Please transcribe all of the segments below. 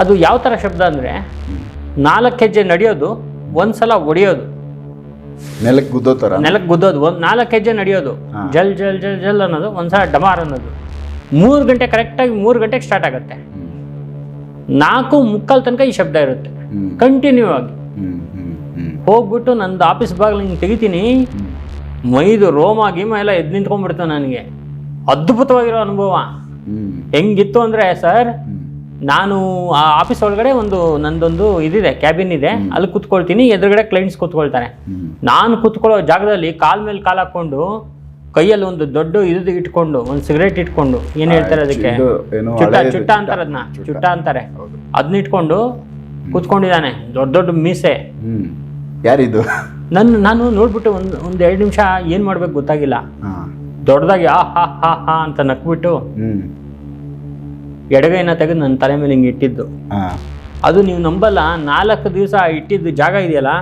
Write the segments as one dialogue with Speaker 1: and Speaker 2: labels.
Speaker 1: ಅದು ಯಾವ ಥರ ಶಬ್ದ ಅಂದರೆ ನಾಲ್ಕು ಹೆಜ್ಜೆ ನಡೆಯೋದು ಒಂದ್ಸಲ ಹೊಡೆಯೋದು
Speaker 2: ನೆಲಕ್ಕೆ ಗುದ್ದೋ ಥರ
Speaker 1: ನೆಲಕ್ಕೆ ಗುದ್ದೋದು ಒಂದು ನಾಲ್ಕು ಹೆಜ್ಜೆ ನಡೆಯೋದು. ಜಲ್ ಜಲ್ ಜಲ್ ಜಲ್ ಅನ್ನೋದು ಒಂದ್ಸಲ ಡಮಾರ್ ಅನ್ನೋದು. ಮೂರು ಗಂಟೆ ಕರೆಕ್ಟಾಗಿ ಮೂರು ಗಂಟೆಗೆ ಸ್ಟಾರ್ಟ್ ಆಗುತ್ತೆ. ನಾಲ್ಕು ಮುಕ್ಕಾಲ್ ತನಕ ಈ ಶಬ್ದ ಇರುತ್ತೆ. ಕಂಟಿನ್ಯೂ ಆಗಿ. ಹೋಗ್ಬಿಟ್ಟು ನಂದು ಆಫೀಸ್ ಬಾಗಿಲು ಹಿಂಗೆ ತೆಗಿತೀನಿ. ಮೈದು ರೋಮ ಗೀಮ ಎಲ್ಲ ಎದ್ದು ನಿಂತ್ಕೊಂಡ್ಬಿಡ್ತು ನನಗೆ. ಅದ್ಭುತವಾಗಿರೋ ಅನುಭವ. ಹೆಂಗಿತ್ತು ಅಂದರೆ ಸರ್. ನಾನು ಆ ಆಫೀಸ್ ಒಳಗಡೆ ಒಂದು ನಂದೊಂದು ಇದಿದೆ ಕ್ಯಾಬಿನ್ ಇದೆ. ಅಲ್ಲಿ ಕುತ್ಕೊಳ್ತೀನಿ ಎದುರುಗಡೆ ಕ್ಲೈಂಟ್ಸ್ ಕುತ್ಕೊಳ್ತಾರೆ. ನಾನು ಕುತ್ಕೊಳ್ಳೋ ಜಾಗದಲ್ಲಿ ಕಾಲ್ ಮೇಲೆ ಕಾಲ್ ಹಾಕೊಂಡು ಕೈಯಲ್ಲಿ ಒಂದು ದೊಡ್ಡ ಇದು ಇಟ್ಕೊಂಡು ಒಂದು ಸಿಗರೇಟ್ ಇಟ್ಕೊಂಡು ಏನ್ ಹೇಳ್ತಾರೆ ಅದಕ್ಕೆ? ಚುಟ್ಟ ಚುಟ್ಟ ಅಂತಾರೆ ಅದನ್ನ
Speaker 2: ಚುಟ್ಟ.
Speaker 1: ಅಂತಾರೆ. ಅದನ್ನ ಇಟ್ಕೊಂಡು ಕುತ್ಕೊಂಡಿದ್ದಾನೆ ದೊಡ್ಡ ದೊಡ್ಡ ಮೀಸೆ.
Speaker 2: ಯಾರಿದು?
Speaker 1: ನನ್ನ ನಾನು ನೋಡ್ಬಿಟ್ಟು ಒಂದು ಒಂದು ಎರಡು ನಿಮಿಷ ಏನು ಮಾಡ್ಬೇಕು ಗೊತ್ತಾಗಿಲ್ಲ. ದೊಡ್ಡದಾಗಿ ಆ ಹಾ ಹಾ ಹಾ ಅಂತ ನಕ್ಬಿಟ್ಟು ಎಡಗೈನ ತೆಗೆದು ನನ್ನ ತಲೆ ಮೇಲೆ ಹಿಂಗೆ ಇಟ್ಟಿದ್ದು. ಅದು ನೀವು ನಂಬಲ್ಲ ನಾಲ್ಕು ದಿವಸ ಇಟ್ಟಿದ್ದು ಜಾಗ ಇದೆಯಲ್ಲ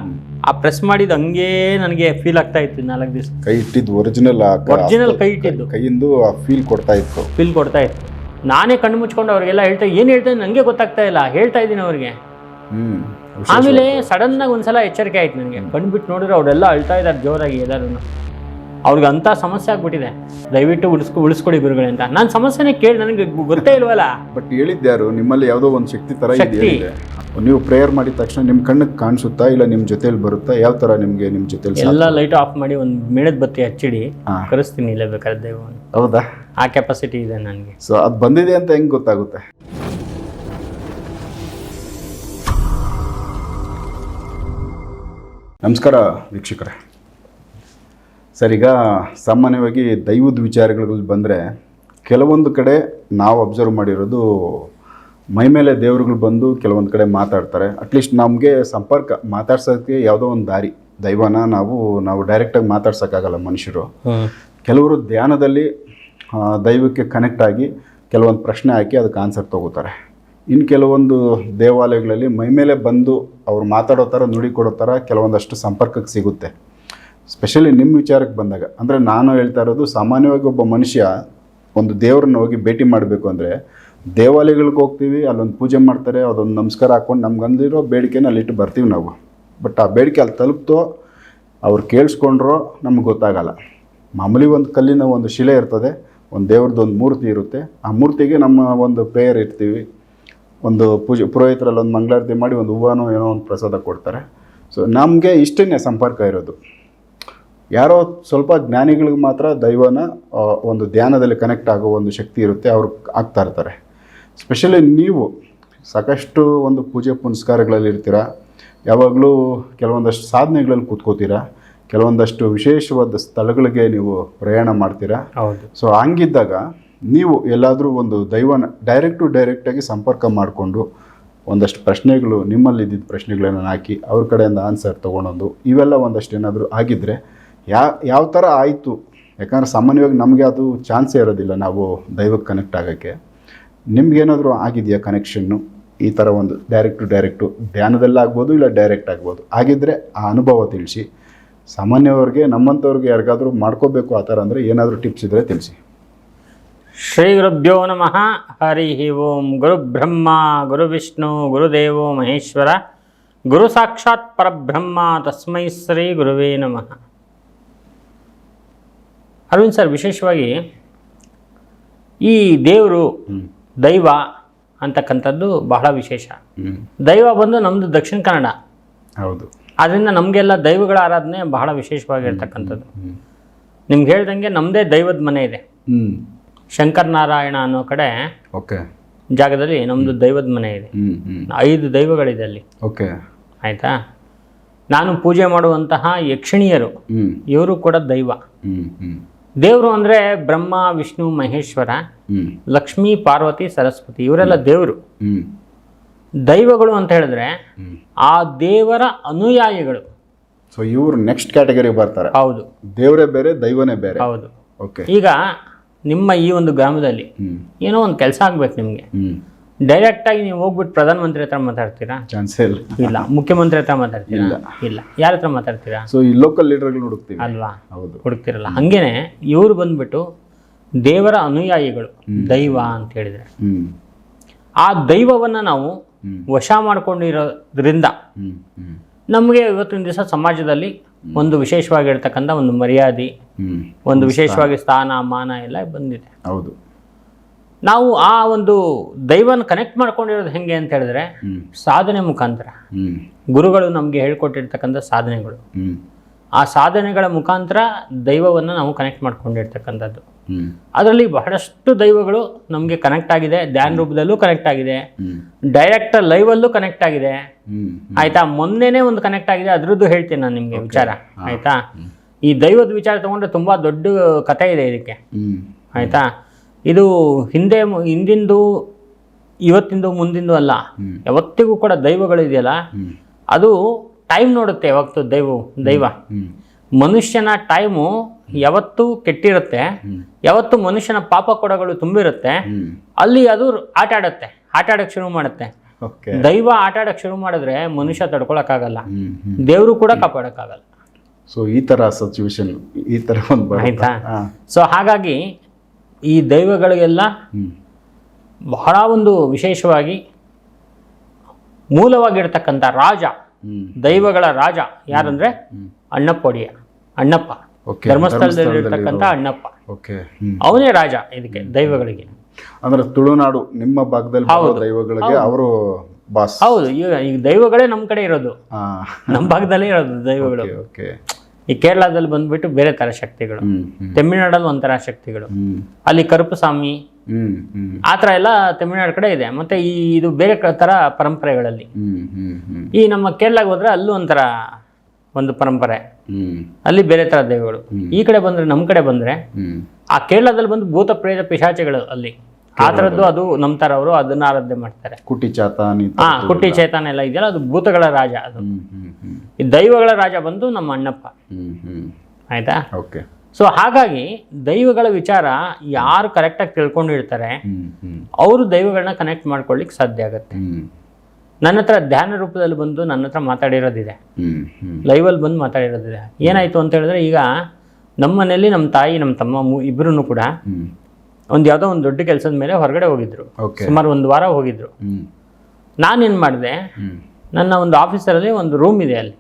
Speaker 1: ಆ ಪ್ರೆಸ್ ಮಾಡಿದ್ದು ಹಂಗೆ ನನಗೆ ಫೀಲ್ ಆಗ್ತಾ ಇತ್ತು ನಾಲ್ಕು ದಿವಸ.
Speaker 2: ಕೈ ಇಟ್ಟಿದ್ದು ಒರಿಜಿನಲ್
Speaker 1: ಒರಿಜಿನಲ್ ಕೈ ಇಟ್ಟಿದ್ದು.
Speaker 2: ಕೈಯಿಂದ ಫೀಲ್ ಕೊಡ್ತಾ ಇತ್ತು.
Speaker 1: ಫೀಲ್ ಕೊಡ್ತಾ ಇತ್ತು. ನಾನೇ ಕಣ್ಣು ಮುಚ್ಕೊಂಡು ಅವ್ರಿಗೆಲ್ಲ ಹೇಳ್ತಾ ಏನು ಹೇಳ್ತಾ ನನಗೆ ಗೊತ್ತಾಗ್ತಾ ಇಲ್ಲ ಹೇಳ್ತಾ ಇದ್ದೀನಿ ಅವ್ರಿಗೆ. ಆಮೇಲೆ ಸಡನ್ ಆಗಿ ಒಂದ್ಸಲ ಎಚ್ಚರಿಕೆ ಆಯ್ತು ನನಗೆ. ಕಣ್ಬಿಟ್ಟು ನೋಡಿದ್ರೆ ಅವರೆಲ್ಲ ಅಳ್ತಾ ಇದ್ದಾರೆ ಜೋರಾಗಿ ಎಲ್ಲರೂ ಅವ್ರಿಗೆ ಅಂಥ ಸಮಸ್ಯೆ ಆಗ್ಬಿಟ್ಟಿದೆ. ದಯವಿಟ್ಟು ಉಳಿಸ್ಕೊ ಉಳಿಸ್ಕೊಡಿ ಗುರುಗಳೇ ಅಂತ. ನಾನು ಸಮಸ್ಯೆನೇ ಕೇಳಿ ನನಗೆ ಗೊತ್ತೇ ಇಲ್ವಲ್ಲ?
Speaker 2: ಬಟ್ ಹೇಳಿದ್ಯಾರು ನಿಮ್ಮಲ್ಲಿ ಯಾವುದೋ ಒಂದು ಶಕ್ತಿ ತರ
Speaker 1: ಶಕ್ತಿ.
Speaker 2: ನೀವು ಪ್ರೇಯರ್ ಮಾಡಿದ ತಕ್ಷಣ ನಿಮ್ಮ ಕಣ್ಣಿಗೆ ಕಾಣಿಸುತ್ತಾ ಇಲ್ಲ ನಿಮ್ಮ ಜೊತೆಲಿ ಬರುತ್ತಾ? ಯಾವ ತರ ನಿಮಗೆ ನಿಮ್ಮ ಜೊತೆಲಿ
Speaker 1: ಎಲ್ಲ ಲೈಟ್ ಆಫ್ ಮಾಡಿ ಒಂದು ಮೇಣದ ಬತ್ತಿ ಹಚ್ಚಿಡಿ.
Speaker 2: ಹಾ.
Speaker 1: ಕರೆಸ್ತೀನಿ ಇಲ್ಲೇ ಬೇಕಾದ್ರೆ ದೈವವನ್ನು
Speaker 2: ಹೌದಾ?
Speaker 1: ಆ ಕೆಪಾಸಿಟಿ ಇದೆ ನನಗೆ.
Speaker 2: ಸೊ ಅದು ಬಂದಿದೆ ಅಂತ ಹೆಂಗ್ ಗೊತ್ತಾಗುತ್ತೆ? ನಮಸ್ಕಾರ ವೀಕ್ಷಕರೇ. ಸರ್ ಈಗ ಸಾಮಾನ್ಯವಾಗಿ ದೈವದ ವಿಚಾರಗಳಲ್ಲಿ ಬಂದರೆ ಕೆಲವೊಂದು ಕಡೆ ನಾವು ಅಬ್ಸರ್ವ್ ಮಾಡಿರೋದು ಮೈ ಮೇಲೆ ದೇವರುಗಳು ಬಂದು ಕೆಲವೊಂದು ಕಡೆ ಮಾತಾಡ್ತಾರೆ. ಅಟ್ಲೀಸ್ಟ್ ನಮಗೆ ಸಂಪರ್ಕ ಮಾತಾಡ್ಸೋಕ್ಕೆ ಯಾವುದೋ ಒಂದು ದಾರಿ. ದೈವನ ನಾವು ನಾವು ಡೈರೆಕ್ಟಾಗಿ ಮಾತಾಡ್ಸೋಕ್ಕಾಗಲ್ಲ ಮನುಷ್ಯರು. ಕೆಲವರು ಧ್ಯಾನದಲ್ಲಿ ದೈವಕ್ಕೆ ಕನೆಕ್ಟ್ ಆಗಿ ಕೆಲವೊಂದು ಪ್ರಶ್ನೆ ಹಾಕಿ ಅದಕ್ಕೆ ಆನ್ಸರ್ ತಗೋತಾರೆ. ಇನ್ನು ಕೆಲವೊಂದು ದೇವಾಲಯಗಳಲ್ಲಿ ಮೈ ಮೇಲೆ ಬಂದು ಅವ್ರು ಮಾತಾಡೋ ಥರ ನುಡಿ ಕೊಡೋ ಥರ ಕೆಲವೊಂದಷ್ಟು ಸಂಪರ್ಕಕ್ಕೆ ಸಿಗುತ್ತೆ. ಸ್ಪೆಷಲಿ ನಿಮ್ಮ ವಿಚಾರಕ್ಕೆ ಬಂದಾಗ. ಅಂದರೆ ನಾನು ಹೇಳ್ತಾ ಇರೋದು ಸಾಮಾನ್ಯವಾಗಿ ಒಬ್ಬ ಮನುಷ್ಯ ಒಂದು ದೇವ್ರನ್ನ ಹೋಗಿ ಭೇಟಿ ಮಾಡಬೇಕು ಅಂದರೆ ದೇವಾಲಯಗಳಿಗೆ ಹೋಗ್ತೀವಿ, ಅಲ್ಲೊಂದು ಪೂಜೆ ಮಾಡ್ತಾರೆ, ಅದೊಂದು ನಮಸ್ಕಾರ ಹಾಕ್ಕೊಂಡು ನಮ್ಗೆ ಅಂದಿರೋ ಬೇಡಿಕೆನ ಅಲ್ಲಿಟ್ಟು ಬರ್ತೀವಿ ನಾವು. ಬಟ್ ಆ ಬೇಡಿಕೆ ಅಲ್ಲಿ ತಲುಪ್ತೋ, ಅವ್ರು ಕೇಳಿಸ್ಕೊಂಡ್ರೋ ನಮ್ಗೆ ಗೊತ್ತಾಗಲ್ಲ. ಮಾಮೂಲಿ ಒಂದು ಕಲ್ಲಿನ ಒಂದು ಶಿಲೆ ಇರ್ತದೆ, ಒಂದು ದೇವ್ರದ್ದು ಒಂದು ಮೂರ್ತಿ ಇರುತ್ತೆ. ಆ ಮೂರ್ತಿಗೆ ನಮ್ಮ ಒಂದು ಪ್ರೇಯರ್ ಇರ್ತೀವಿ ಒಂದು ಪೂಜೆ, ಪುರೋಹಿತರಲ್ಲಿ ಒಂದು ಮಂಗಳಾರತಿ ಮಾಡಿ ಒಂದು ಹೂವನೋ ಏನೋ ಒಂದು ಪ್ರಸಾದ ಕೊಡ್ತಾರೆ. ಸೊ ನಮಗೆ ಇಷ್ಟೇ ಸಂಪರ್ಕ ಇರೋದು. ಯಾರೋ ಸ್ವಲ್ಪ ಜ್ಞಾನಿಗಳಿಗೆ ಮಾತ್ರ ದೈವನ ಒಂದು ಧ್ಯಾನದಲ್ಲಿ ಕನೆಕ್ಟ್ ಆಗೋ ಒಂದು ಶಕ್ತಿ ಇರುತ್ತೆ ಅವರು ಆಗ್ತಾ ಇರ್ತಾರೆ. ಸ್ಪೆಷಲಿ ನೀವು ಸಾಕಷ್ಟು ಒಂದು ಪೂಜೆ ಪುನಸ್ಕಾರಗಳಲ್ಲಿ ಇರ್ತೀರ ಯಾವಾಗಲೂ ಕೆಲವೊಂದಷ್ಟು ಸಾಧನೆಗಳಲ್ಲಿ ಕೂತ್ಕೋತೀರಾ ಕೆಲವೊಂದಷ್ಟು ವಿಶೇಷವಾದ ಸ್ಥಳಗಳಿಗೆ ನೀವು ಪ್ರಯಾಣ ಮಾಡ್ತೀರಾ?
Speaker 1: ಹೌದು.
Speaker 2: ಸೊ ಹಂಗಿದ್ದಾಗ ನೀವು ಎಲ್ಲಾದರೂ ಒಂದು ದೈವನ ಡೈರೆಕ್ಟ್ ಟು ಡೈರೆಕ್ಟಾಗಿ ಸಂಪರ್ಕ ಮಾಡಿಕೊಂಡು ಒಂದಷ್ಟು ಪ್ರಶ್ನೆಗಳು ನಿಮ್ಮಲ್ಲಿ ಇದ್ದಿದ್ದ ಪ್ರಶ್ನೆಗಳನ್ನು ಹಾಕಿ ಅವ್ರ ಕಡೆಯಿಂದ ಆನ್ಸರ್ ತೊಗೊಳೋದು ಇವೆಲ್ಲ ಒಂದಷ್ಟು ಏನಾದರೂ ಆಗಿದ್ದರೆ ಯಾ, ಯಾವ ಥರ ಆಯಿತು? ಯಾಕಂದರೆ ಸಾಮಾನ್ಯವಾಗಿ ನಮಗೆ ಅದು ಚಾನ್ಸೇ ಇರೋದಿಲ್ಲ ನಾವು ದೈವಕ್ಕೆ ಕನೆಕ್ಟ್ ಆಗೋಕ್ಕೆ. ನಿಮ್ಗೇನಾದರೂ ಆಗಿದೆಯಾ ಕನೆಕ್ಷನ್ನು ಈ ಥರ ಒಂದು ಡೈರೆಕ್ಟ್ ಟು ಡೈರೆಕ್ಟು ಧ್ಯಾನದಲ್ಲಾಗ್ಬೋದು ಇಲ್ಲ ಡೈರೆಕ್ಟ್ ಆಗ್ಬೋದು? ಆಗಿದ್ದರೆ ಆ ಅನುಭವ ತಿಳಿಸಿ. ಸಾಮಾನ್ಯವ್ರಿಗೆ, ನಮ್ಮಂಥವ್ರಿಗೆ ಯಾರಿಗಾದರೂ ಮಾಡ್ಕೋಬೇಕು ಆ ಥರ ಅಂದರೆ ಏನಾದರೂ ಟಿಪ್ಸ್ ಇದ್ದರೆ ತಿಳಿಸಿ.
Speaker 1: ಶ್ರೀ ಗುರುಭ್ಯೋ ನಮಃ. ಹರಿ ಓಂ. ಗುರು ಬ್ರಹ್ಮ, ಗುರು ವಿಷ್ಣು ಗುರುದೇವೋ ಮಹೇಶ್ವರ. ಗುರು ಸಾಕ್ಷಾತ್ ಪರಬ್ರಹ್ಮ. ತಸ್ಮೈ ಶ್ರೀ ಗುರುವೇ ನಮಃ. ಅರವಿಂದ್ ಸರ್ ವಿಶೇಷವಾಗಿ ಈ ದೇವರು ದೈವ ಅಂತಕ್ಕಂಥದ್ದು ಬಹಳ ವಿಶೇಷ. ದೈವ ಬಂದು ನಮ್ಮದು ದಕ್ಷಿಣ ಕನ್ನಡ.
Speaker 2: ಹೌದು.
Speaker 1: ಆದ್ದರಿಂದ ನಮಗೆಲ್ಲ ದೈವಗಳ ಆರಾಧನೆ ಬಹಳ ವಿಶೇಷವಾಗಿರ್ತಕ್ಕಂಥದ್ದು. ನಿಮ್ಗೆ ಹೇಳ್ದಂಗೆ ನಮ್ಮದೇ ದೈವದ ಮನೆ ಇದೆ. ಶಂಕರನಾರಾಯಣ ಅನ್ನೋ ಕಡೆ
Speaker 2: ಓಕೆ.
Speaker 1: ಜಾಗದಲ್ಲಿ ನಮ್ಮದು ದೈವದ ಮನೆ ಇದೆ. ಐದು ದೈವಗಳಿದೆ ಅಲ್ಲಿ.
Speaker 2: ಓಕೆ.
Speaker 1: ಆಯಿತಾ? ನಾನು ಪೂಜೆ ಮಾಡುವಂತಹ ಯಕ್ಷಿಣಿಯರು. ಇವರು ಕೂಡ ದೈವ. ದೇವರು ಅಂದರೆ ಬ್ರಹ್ಮ ವಿಷ್ಣು ಮಹೇಶ್ವರ ಲಕ್ಷ್ಮೀ ಪಾರ್ವತಿ ಸರಸ್ವತಿ ಇವರೆಲ್ಲ ದೇವರು. ದೈವಗಳು ಅಂತ ಹೇಳಿದ್ರೆ ಆ ದೇವರ ಅನುಯಾಯಿಗಳು.
Speaker 2: ಸೊ ಇವರು ನೆಕ್ಸ್ಟ್ ಕ್ಯಾಟಗರಿಗೆ ಬರ್ತಾರೆ.
Speaker 1: ಹೌದು.
Speaker 2: ದೇವರೇ ಬೇರೆ ದೈವನೇ ಬೇರೆ.
Speaker 1: ಹೌದು.
Speaker 2: ಓಕೆ
Speaker 1: ಈಗ ನಿಮ್ಮ ಈ ಒಂದು ಗ್ರಾಮದಲ್ಲಿ ಏನೋ ಒಂದು ಕೆಲಸ ಆಗ್ಬೇಕು ನಿಮಗೆ. ಡೈರೆಕ್ಟಾಗಿ ನೀವು ಹೋಗ್ಬಿಟ್ಟು ಪ್ರಧಾನಮಂತ್ರಿ ಹತ್ರ ಮಾತಾಡ್ತೀರಾ?
Speaker 2: ಚಾನ್ಸೇ ಇಲ್ಲ.
Speaker 1: ಇಲ್ಲ. ಮುಖ್ಯಮಂತ್ರಿ ಹತ್ರ ಮಾತಾಡ್ತೀರಾ?
Speaker 2: ಇಲ್ಲ.
Speaker 1: ಇಲ್ಲ. ಯಾರ ಹತ್ರ ಮಾತಾಡ್ತೀರಾ?
Speaker 2: ಸೊ ಈ ಲೋಕಲ್ ಲೀಡರ್ಗಳು ಹುಡುಕ್ತೀವಿ.
Speaker 1: ಅಲ್ವಾ?
Speaker 2: ಹೌದು.
Speaker 1: ಹುಡುಕ್ತಿರಲ್ಲ. ಹಂಗೇನೆ ಇವರು ಬಂದ್ಬಿಟ್ಟು ದೇವರ ಅನುಯಾಯಿಗಳು ದೈವ ಅಂತ ಹೇಳಿದ್ರೆ. ಆ ದೈವವನ್ನ ನಾವು ವಶ ಮಾಡ್ಕೊಂಡಿರೋದ್ರಿಂದ ನಮಗೆ ಇವತ್ತಿನ ದಿವಸ ಸಮಾಜದಲ್ಲಿ ಒಂದು ವಿಶೇಷವಾಗಿರ್ತಕ್ಕಂಥ ಒಂದು ಮರ್ಯಾದೆ ಒಂದು ವಿಶೇಷವಾಗಿ ಸ್ಥಾನ ಮಾನ ಎಲ್ಲ ಬಂದಿದೆ.
Speaker 2: ಹೌದು.
Speaker 1: ನಾವು ಆ ಒಂದು ದೈವನ ಕನೆಕ್ಟ್ ಮಾಡ್ಕೊಂಡಿರೋದು ಹೆಂಗೆ ಅಂತ ಹೇಳಿದ್ರೆ ಸಾಧನೆ ಮುಖಾಂತರ. ಗುರುಗಳು ನಮಗೆ ಹೇಳ್ಕೊಟ್ಟಿರ್ತಕ್ಕಂಥ ಸಾಧನೆಗಳು. ಆ ಸಾಧನೆಗಳ ಮುಖಾಂತರ ದೈವವನ್ನು ನಾವು ಕನೆಕ್ಟ್ ಮಾಡ್ಕೊಂಡಿರ್ತಕ್ಕಂಥದ್ದು. ಅದರಲ್ಲಿ ಬಹಳಷ್ಟು ದೈವಗಳು ನಮಗೆ ಕನೆಕ್ಟ್ ಆಗಿದೆ ಧ್ಯಾನ ರೂಪದಲ್ಲೂ ಕನೆಕ್ಟ್ ಆಗಿದೆ ಡೈರೆಕ್ಟ್ ಲೈವಲ್ಲೂ ಕನೆಕ್ಟ್ ಆಗಿದೆ. ಆಯ್ತಾ? ಮೊನ್ನೆನೇ ಒಂದು ಕನೆಕ್ಟ್ ಆಗಿದೆ ಅದ್ರದ್ದು ಹೇಳ್ತೀನಿ ನಾನು ನಿಮಗೆ ವಿಚಾರ. ಆಯ್ತಾ? ಈ ದೈವದ ವಿಚಾರ ತಗೊಂಡ್ರೆ ತುಂಬಾ ದೊಡ್ಡ ಕಥೆ ಇದೆ ಇದಕ್ಕೆ. ಆಯ್ತಾ? ಇದು ಹಿಂದೆ ಹಿಂದಿಂದು ಇವತ್ತಿಂದು ಮುಂದಿಂದು ಅಲ್ಲ. ಯಾವತ್ತಿಗೂ ಕೂಡ
Speaker 2: ದೈವಗಳಿದೆಯಲ್ಲ?
Speaker 1: ಅದು ಟೈಮ್ ನೋಡುತ್ತೆ ಯಾವತ್ತು ದೈವ. ದೈವ ಮನುಷ್ಯನ ಟೈಮು ಯಾವತ್ತು ಕೆಟ್ಟಿರುತ್ತೆ. ಯಾವತ್ತು ಮನುಷ್ಯನ ಪಾಪ ಕೊಡಗಳು ತುಂಬಿರುತ್ತೆ. ಅಲ್ಲಿ ಅದು ಆಟ ಆಡುತ್ತೆ ಆಟ ಆಡಕ್ಕೆ ಶುರು ಮಾಡುತ್ತೆ. ದೈವ ಆಟ ಆಡಕ್ಕೆ ಶುರು ಮಾಡಿದ್ರೆ ಮನುಷ್ಯ ತಡ್ಕೊಳಕ್ಕಾಗಲ್ಲ. ದೇವರು ಕೂಡ ಕಾಪಾಡಕ್ಕಾಗಲ್ಲ.
Speaker 2: ಸೊ ಈ ತರ ಸಿಚುವೇಶನ್ ಈ ತರ ಒಂದು
Speaker 1: ಆಯ್ತಾ? ಸೊ ಹಾಗಾಗಿ ಈ ದೈವಗಳಿಗೆಲ್ಲ ಬಹಳ ಒಂದು ವಿಶೇಷವಾಗಿ ಮೂಲವಾಗಿರ್ತಕ್ಕಂಥ ರಾಜ ದೈವಗಳ ರಾಜ ಯಾರಂದ್ರೆ ಅಣ್ಣಪ್ಪೊಡಿಯ ಅಣ್ಣಪ್ಪ.
Speaker 2: ಧರ್ಮಸ್ಥಳದಲ್ಲಿ
Speaker 1: ಧರ್ಮಸ್ಥಳದಲ್ಲಿರ್ತಕ್ಕಂಥ ಅಣ್ಣಪ್ಪ.
Speaker 2: ಓಕೆ
Speaker 1: ಅವನೇ ರಾಜ ಇದಕ್ಕೆ ದೈವಗಳಿಗೆ.
Speaker 2: ಅಂದ್ರೆ ತುಳುನಾಡು ನಿಮ್ಮ ಭಾಗದಲ್ಲಿ ದೈವಗಳಿಗೆ ಅವರು ಬಾಸ್.
Speaker 1: ಹೌದು ಈಗ ಈಗ ದೈವಗಳೇ ನಮ್ಮ ಕಡೆ ಇರೋದು. ನಮ್ಮ ಭಾಗದಲ್ಲೇ ಇರೋದು ದೈವಗಳು. ಈ ಕೇರಳದಲ್ಲಿ ಬಂದ್ಬಿಟ್ಟು ಬೇರೆ ತರ ಶಕ್ತಿಗಳು. ತಮಿಳುನಾಡಲ್ಲಿ ಒಂಥರ ಶಕ್ತಿಗಳು. ಅಲ್ಲಿ ಕರುಪು ಸ್ವಾಮಿ
Speaker 2: ಹ್ಮ್ ಹ್ಮ್.
Speaker 1: ಆ ಥರ ಎಲ್ಲ ತಮಿಳ್ನಾಡು ಕಡೆ ಇದೆ. ಮತ್ತೆ ಈ ಇದು ಬೇರೆ ತರ ಥರ ಪರಂಪರೆಗಳಲ್ಲಿ. ಈ ನಮ್ಮ ಕೇರಳಕ್ಕೆ ಹೋದ್ರೆ ಅಲ್ಲೂ ಒಂಥರ ಒಂದು ಪರಂಪರೆ. ಅಲ್ಲಿ ಬೇರೆ ತರ ದೇವಗಳು. ಈ ಕಡೆ ಬಂದ್ರೆ ನಮ್ಮ ಕಡೆ ಬಂದ್ರೆ ಆ ಕೇರಳದಲ್ಲಿ ಬಂದು ಭೂತ ಪ್ರೇತ ಪಿಶಾಚಿಗಳು ಅಲ್ಲಿ. ಆ ಥರದ್ದು ಅದು ಥರ ಅವರು ಅದನ್ನ ಆರಾಧನೆ ಮಾಡ್ತಾರೆ.
Speaker 2: ಕುಟಿ ಚಾತಾನಿ
Speaker 1: ಹಾ ಕುಟ್ಟಿ ಚೇತನ ಎಲ್ಲ ಇದೆಯಲ್ಲ ಅದು ಭೂತಗಳ ರಾಜ ಅದು. ಈ ದೈವಗಳ ರಾಜ ಬಂದು ನಮ್ಮ ಅಣ್ಣಪ್ಪ. ಆಯ್ತಾ?
Speaker 2: ಓಕೆ.
Speaker 1: ಸೊ ಹಾಗಾಗಿ ದೈವಗಳ ವಿಚಾರ ಯಾರು ಕರೆಕ್ಟಾಗಿ ತಿಳ್ಕೊಂಡಿರ್ತಾರೆ ಅವರು ದೈವಗಳನ್ನ ಕನೆಕ್ಟ್ ಮಾಡ್ಕೊಳ್ಳಿಕ್ ಸಾಧ್ಯ ಆಗುತ್ತೆ. ನನ್ನ ಹತ್ರ ಧ್ಯಾನ ರೂಪದಲ್ಲಿ ಬಂದು ನನ್ನ ಹತ್ರ ಮಾತಾಡಿರೋದಿದೆ.
Speaker 2: ಅಲ್ಲಿ
Speaker 1: ಲೈವಲ್ಲಿ ಬಂದು ಮಾತಾಡಿರೋದಿದೆ. ಏನಾಯ್ತು ಅಂತ ಹೇಳಿದ್ರೆ ಈಗ ನಮ್ಮ ಮನೆಯಲ್ಲಿ ನಮ್ಮ ತಾಯಿ ನಮ್ಮ ತಮ್ಮ ಇಬ್ಬರೂ ಕೂಡ ಒಂದು ಯಾವುದೋ ಒಂದು ದೊಡ್ಡ ಕೆಲಸದ ಮೇಲೆ ಹೊರಗಡೆ ಹೋಗಿದ್ರು. ಸುಮಾರು ಒಂದು ವಾರ ಹೋಗಿದ್ರು.
Speaker 2: ನಾನು
Speaker 1: ನಾನೇನು ಮಾಡಿದೆ? ನನ್ನ ಒಂದು ಆಫೀಸರಲ್ಲಿ ಒಂದು ರೂಮ್ ಇದೆ ಅಲ್ಲಿ.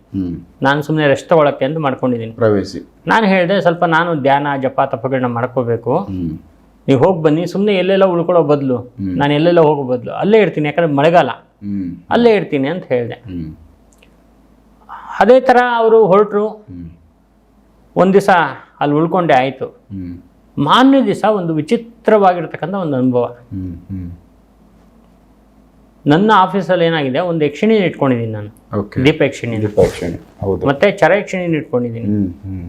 Speaker 1: ನಾನು ಸುಮ್ಮನೆ ರೆಸ್ಟ್ ತಗೊಳಕ್ಕೆ ಅಂತ ಮಾಡ್ಕೊಂಡಿದ್ದೀನಿ.
Speaker 2: ಪ್ರವೇಶಿ.
Speaker 1: ನಾನು ಹೇಳಿದೆ ಸ್ವಲ್ಪ ನಾನು ಧ್ಯಾನ ಜಪ ತಪಗಳನ್ನ ಮಾಡ್ಕೋಬೇಕು. ನೀವು ಹೋಗಿ ಬನ್ನಿ ಸುಮ್ಮನೆ ಎಲ್ಲೆಲ್ಲ ಉಳ್ಕೊಳ್ಳೋ ಬದಲು. ನಾನು ಎಲ್ಲೆಲ್ಲ ಹೋಗೋ ಬದಲು. ಅಲ್ಲೇ ಇರ್ತೀನಿ ಯಾಕಂದ್ರೆ ಮಳೆಗಾಲ. ಅಲ್ಲೇ ಇರ್ತೀನಿ ಅಂತ ಹೇಳಿದೆ. ಅದೇ ಥರ ಅವರು ಹೊರಟರು. ಒಂದು ದಿವಸ ಅಲ್ಲಿ ಉಳ್ಕೊಂಡೆ ಆಯಿತು. ಮಾನ್ಯ ದಿವಸ ಒಂದು ವಿಚಿತ್ರವಾಗಿರ್ತಕ್ಕಂಥ ಒಂದು ಅನುಭವ. ನನ್ನ ಆಫೀಸಲ್ಲಿ ಏನಾಗಿದೆ ಒಂದು ಯಕ್ಷಿಣಿನ ಇಟ್ಕೊಂಡಿದ್ದೀನಿ ನಾನು. ದೀಪ ಯಕ್ಷಿಣಿ ಮತ್ತೆ ಚರ ಯಕ್ಷಿಣಿನ ಇಟ್ಕೊಂಡಿದ್ದೀನಿ.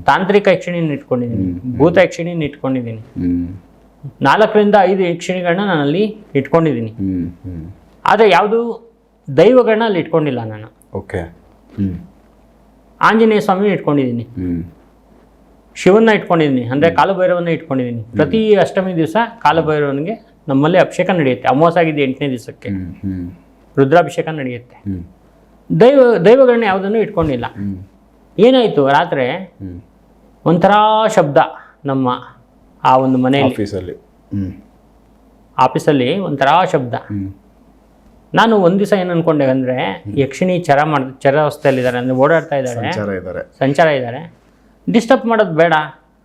Speaker 1: ತಾಂತ್ರಿಕ ಯಕ್ಷಿಣಿನ ಇಟ್ಕೊಂಡಿದ್ದೀನಿ. ಭೂತ ಯಕ್ಷಿಣಿನ ಇಟ್ಕೊಂಡಿದ್ದೀನಿ. ನಾಲ್ಕರಿಂದ ಐದು ಯಕ್ಷಿಣಿಗಳನ್ನ ನಾನಲ್ಲಿ ಇಟ್ಕೊಂಡಿದ್ದೀನಿ. ಆದರೆ ಯಾವುದು ದೈವಗಳನ್ನ ಅಲ್ಲಿ ಇಟ್ಕೊಂಡಿಲ್ಲ ನಾನು.
Speaker 2: ಓಕೆ.
Speaker 1: ಆಂಜನೇಯ ಸ್ವಾಮಿ ಇಟ್ಕೊಂಡಿದ್ದೀನಿ. ಶಿವನ್ನ ಇಟ್ಕೊಂಡಿದ್ದೀನಿ ಅಂದರೆ ಕಾಲಭೈರವನ್ನ ಇಟ್ಕೊಂಡಿದ್ದೀನಿ ಪ್ರತಿ ಅಷ್ಟಮಿ ದಿವಸ ಕಾಲಭೈರವನಿಗೆ ನಮ್ಮಲ್ಲಿ ಅಭಿಷೇಕ ನಡೆಯುತ್ತೆ. ಅಮಾವಾಸ್ಯಾಗಿದ್ದು ಎಂಟನೇ ದಿವಸಕ್ಕೆ. ರುದ್ರಾಭಿಷೇಕ ನಡೆಯುತ್ತೆ. ದೈವ ದೈವಗಳನ್ನ ಯಾವುದನ್ನು ಇಟ್ಕೊಂಡಿಲ್ಲ. ಏನಾಯಿತು? ರಾತ್ರಿ ಒಂಥರ ಶಬ್ದ ನಮ್ಮ ಆ ಒಂದು ಮನೆ
Speaker 2: ಆಫೀಸಲ್ಲಿ.
Speaker 1: ಆಫೀಸಲ್ಲಿ ಒಂಥರ ಶಬ್ದ. ನಾನು ಒಂದು ದಿವಸ ಏನು ಅನ್ಕೊಂಡೆ ಅಂದರೆ ಯಕ್ಷಿಣಿ ಚರ ಮಾಡ್ ಚರ ಅವಸ್ಥೆಯಲ್ಲಿದ್ದಾರೆ. ಅಂದರೆ ಓಡಾಡ್ತಾ
Speaker 2: ಇದ್ದಾರೆ.
Speaker 1: ಸಂಚಾರ ಇದ್ದಾರೆ. ಡಿಸ್ಟರ್ಬ್ ಮಾಡೋದು ಬೇಡ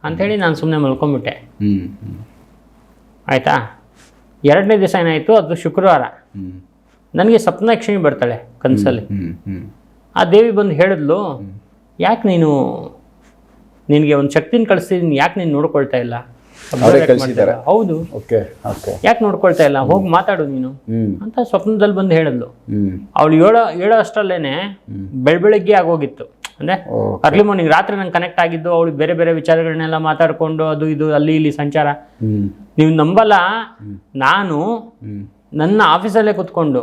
Speaker 1: ಅಂಥೇಳಿ ನಾನು ಸುಮ್ಮನೆ ಮಲ್ಕೊಂಬಿಟ್ಟೆ. ಆಯಿತಾ? ಎರಡನೇ ದಿವಸ ಏನಾಯಿತು? ಅದು ಶುಕ್ರವಾರ. ನನಗೆ ಸಪ್ನಾಕ್ಷಿಣಿ ಬರ್ತಾಳೆ ಕನಸಲ್ಲಿ. ಆ ದೇವಿ ಬಂದು ಹೇಳಿದ್ಲು ಯಾಕೆ ನೀನು ನಿನಗೆ ಒಂದು ಶಕ್ತಿನ ಕಳಿಸ್ತಿದ್ದೀನಿ ಯಾಕೆ ನೀನು ನೋಡ್ಕೊಳ್ತಾ ಇಲ್ಲ. ಹೌದು. ಯಾಕೆ ನೋಡ್ಕೊಳ್ತಾ ಇಲ್ಲ? ಹೋಗಿ ಮಾತಾಡು ನೀನು. ಅಂತ ಸ್ವಪ್ನದಲ್ಲಿ ಬಂದು ಹೇಳಿದ್ಲು. ಅವಳು ಹೇಳೋ ಏಳೋ ಅಷ್ಟರಲ್ಲೇನೆ ಬೆಳಬೆಳಗ್ಗೆ ಆಗೋಗಿತ್ತು. ಅಂದರೆ ಅರ್ಲಿ ಮಾರ್ನಿಂಗ್ ರಾತ್ರಿ ನಂಗೆ ಕನೆಕ್ಟ್ ಆಗಿದ್ದು ಅವಳು ಬೇರೆ ಬೇರೆ ವಿಚಾರಗಳನ್ನೆಲ್ಲ ಮಾತಾಡ್ಕೊಂಡು ಅದು ಇದು ಅಲ್ಲಿ ಇಲ್ಲಿ ಸಂಚಾರ. ನೀವು ನಂಬಲ್ಲ. ನಾನು ನನ್ನ ಆಫೀಸಲ್ಲೇ ಕುತ್ಕೊಂಡು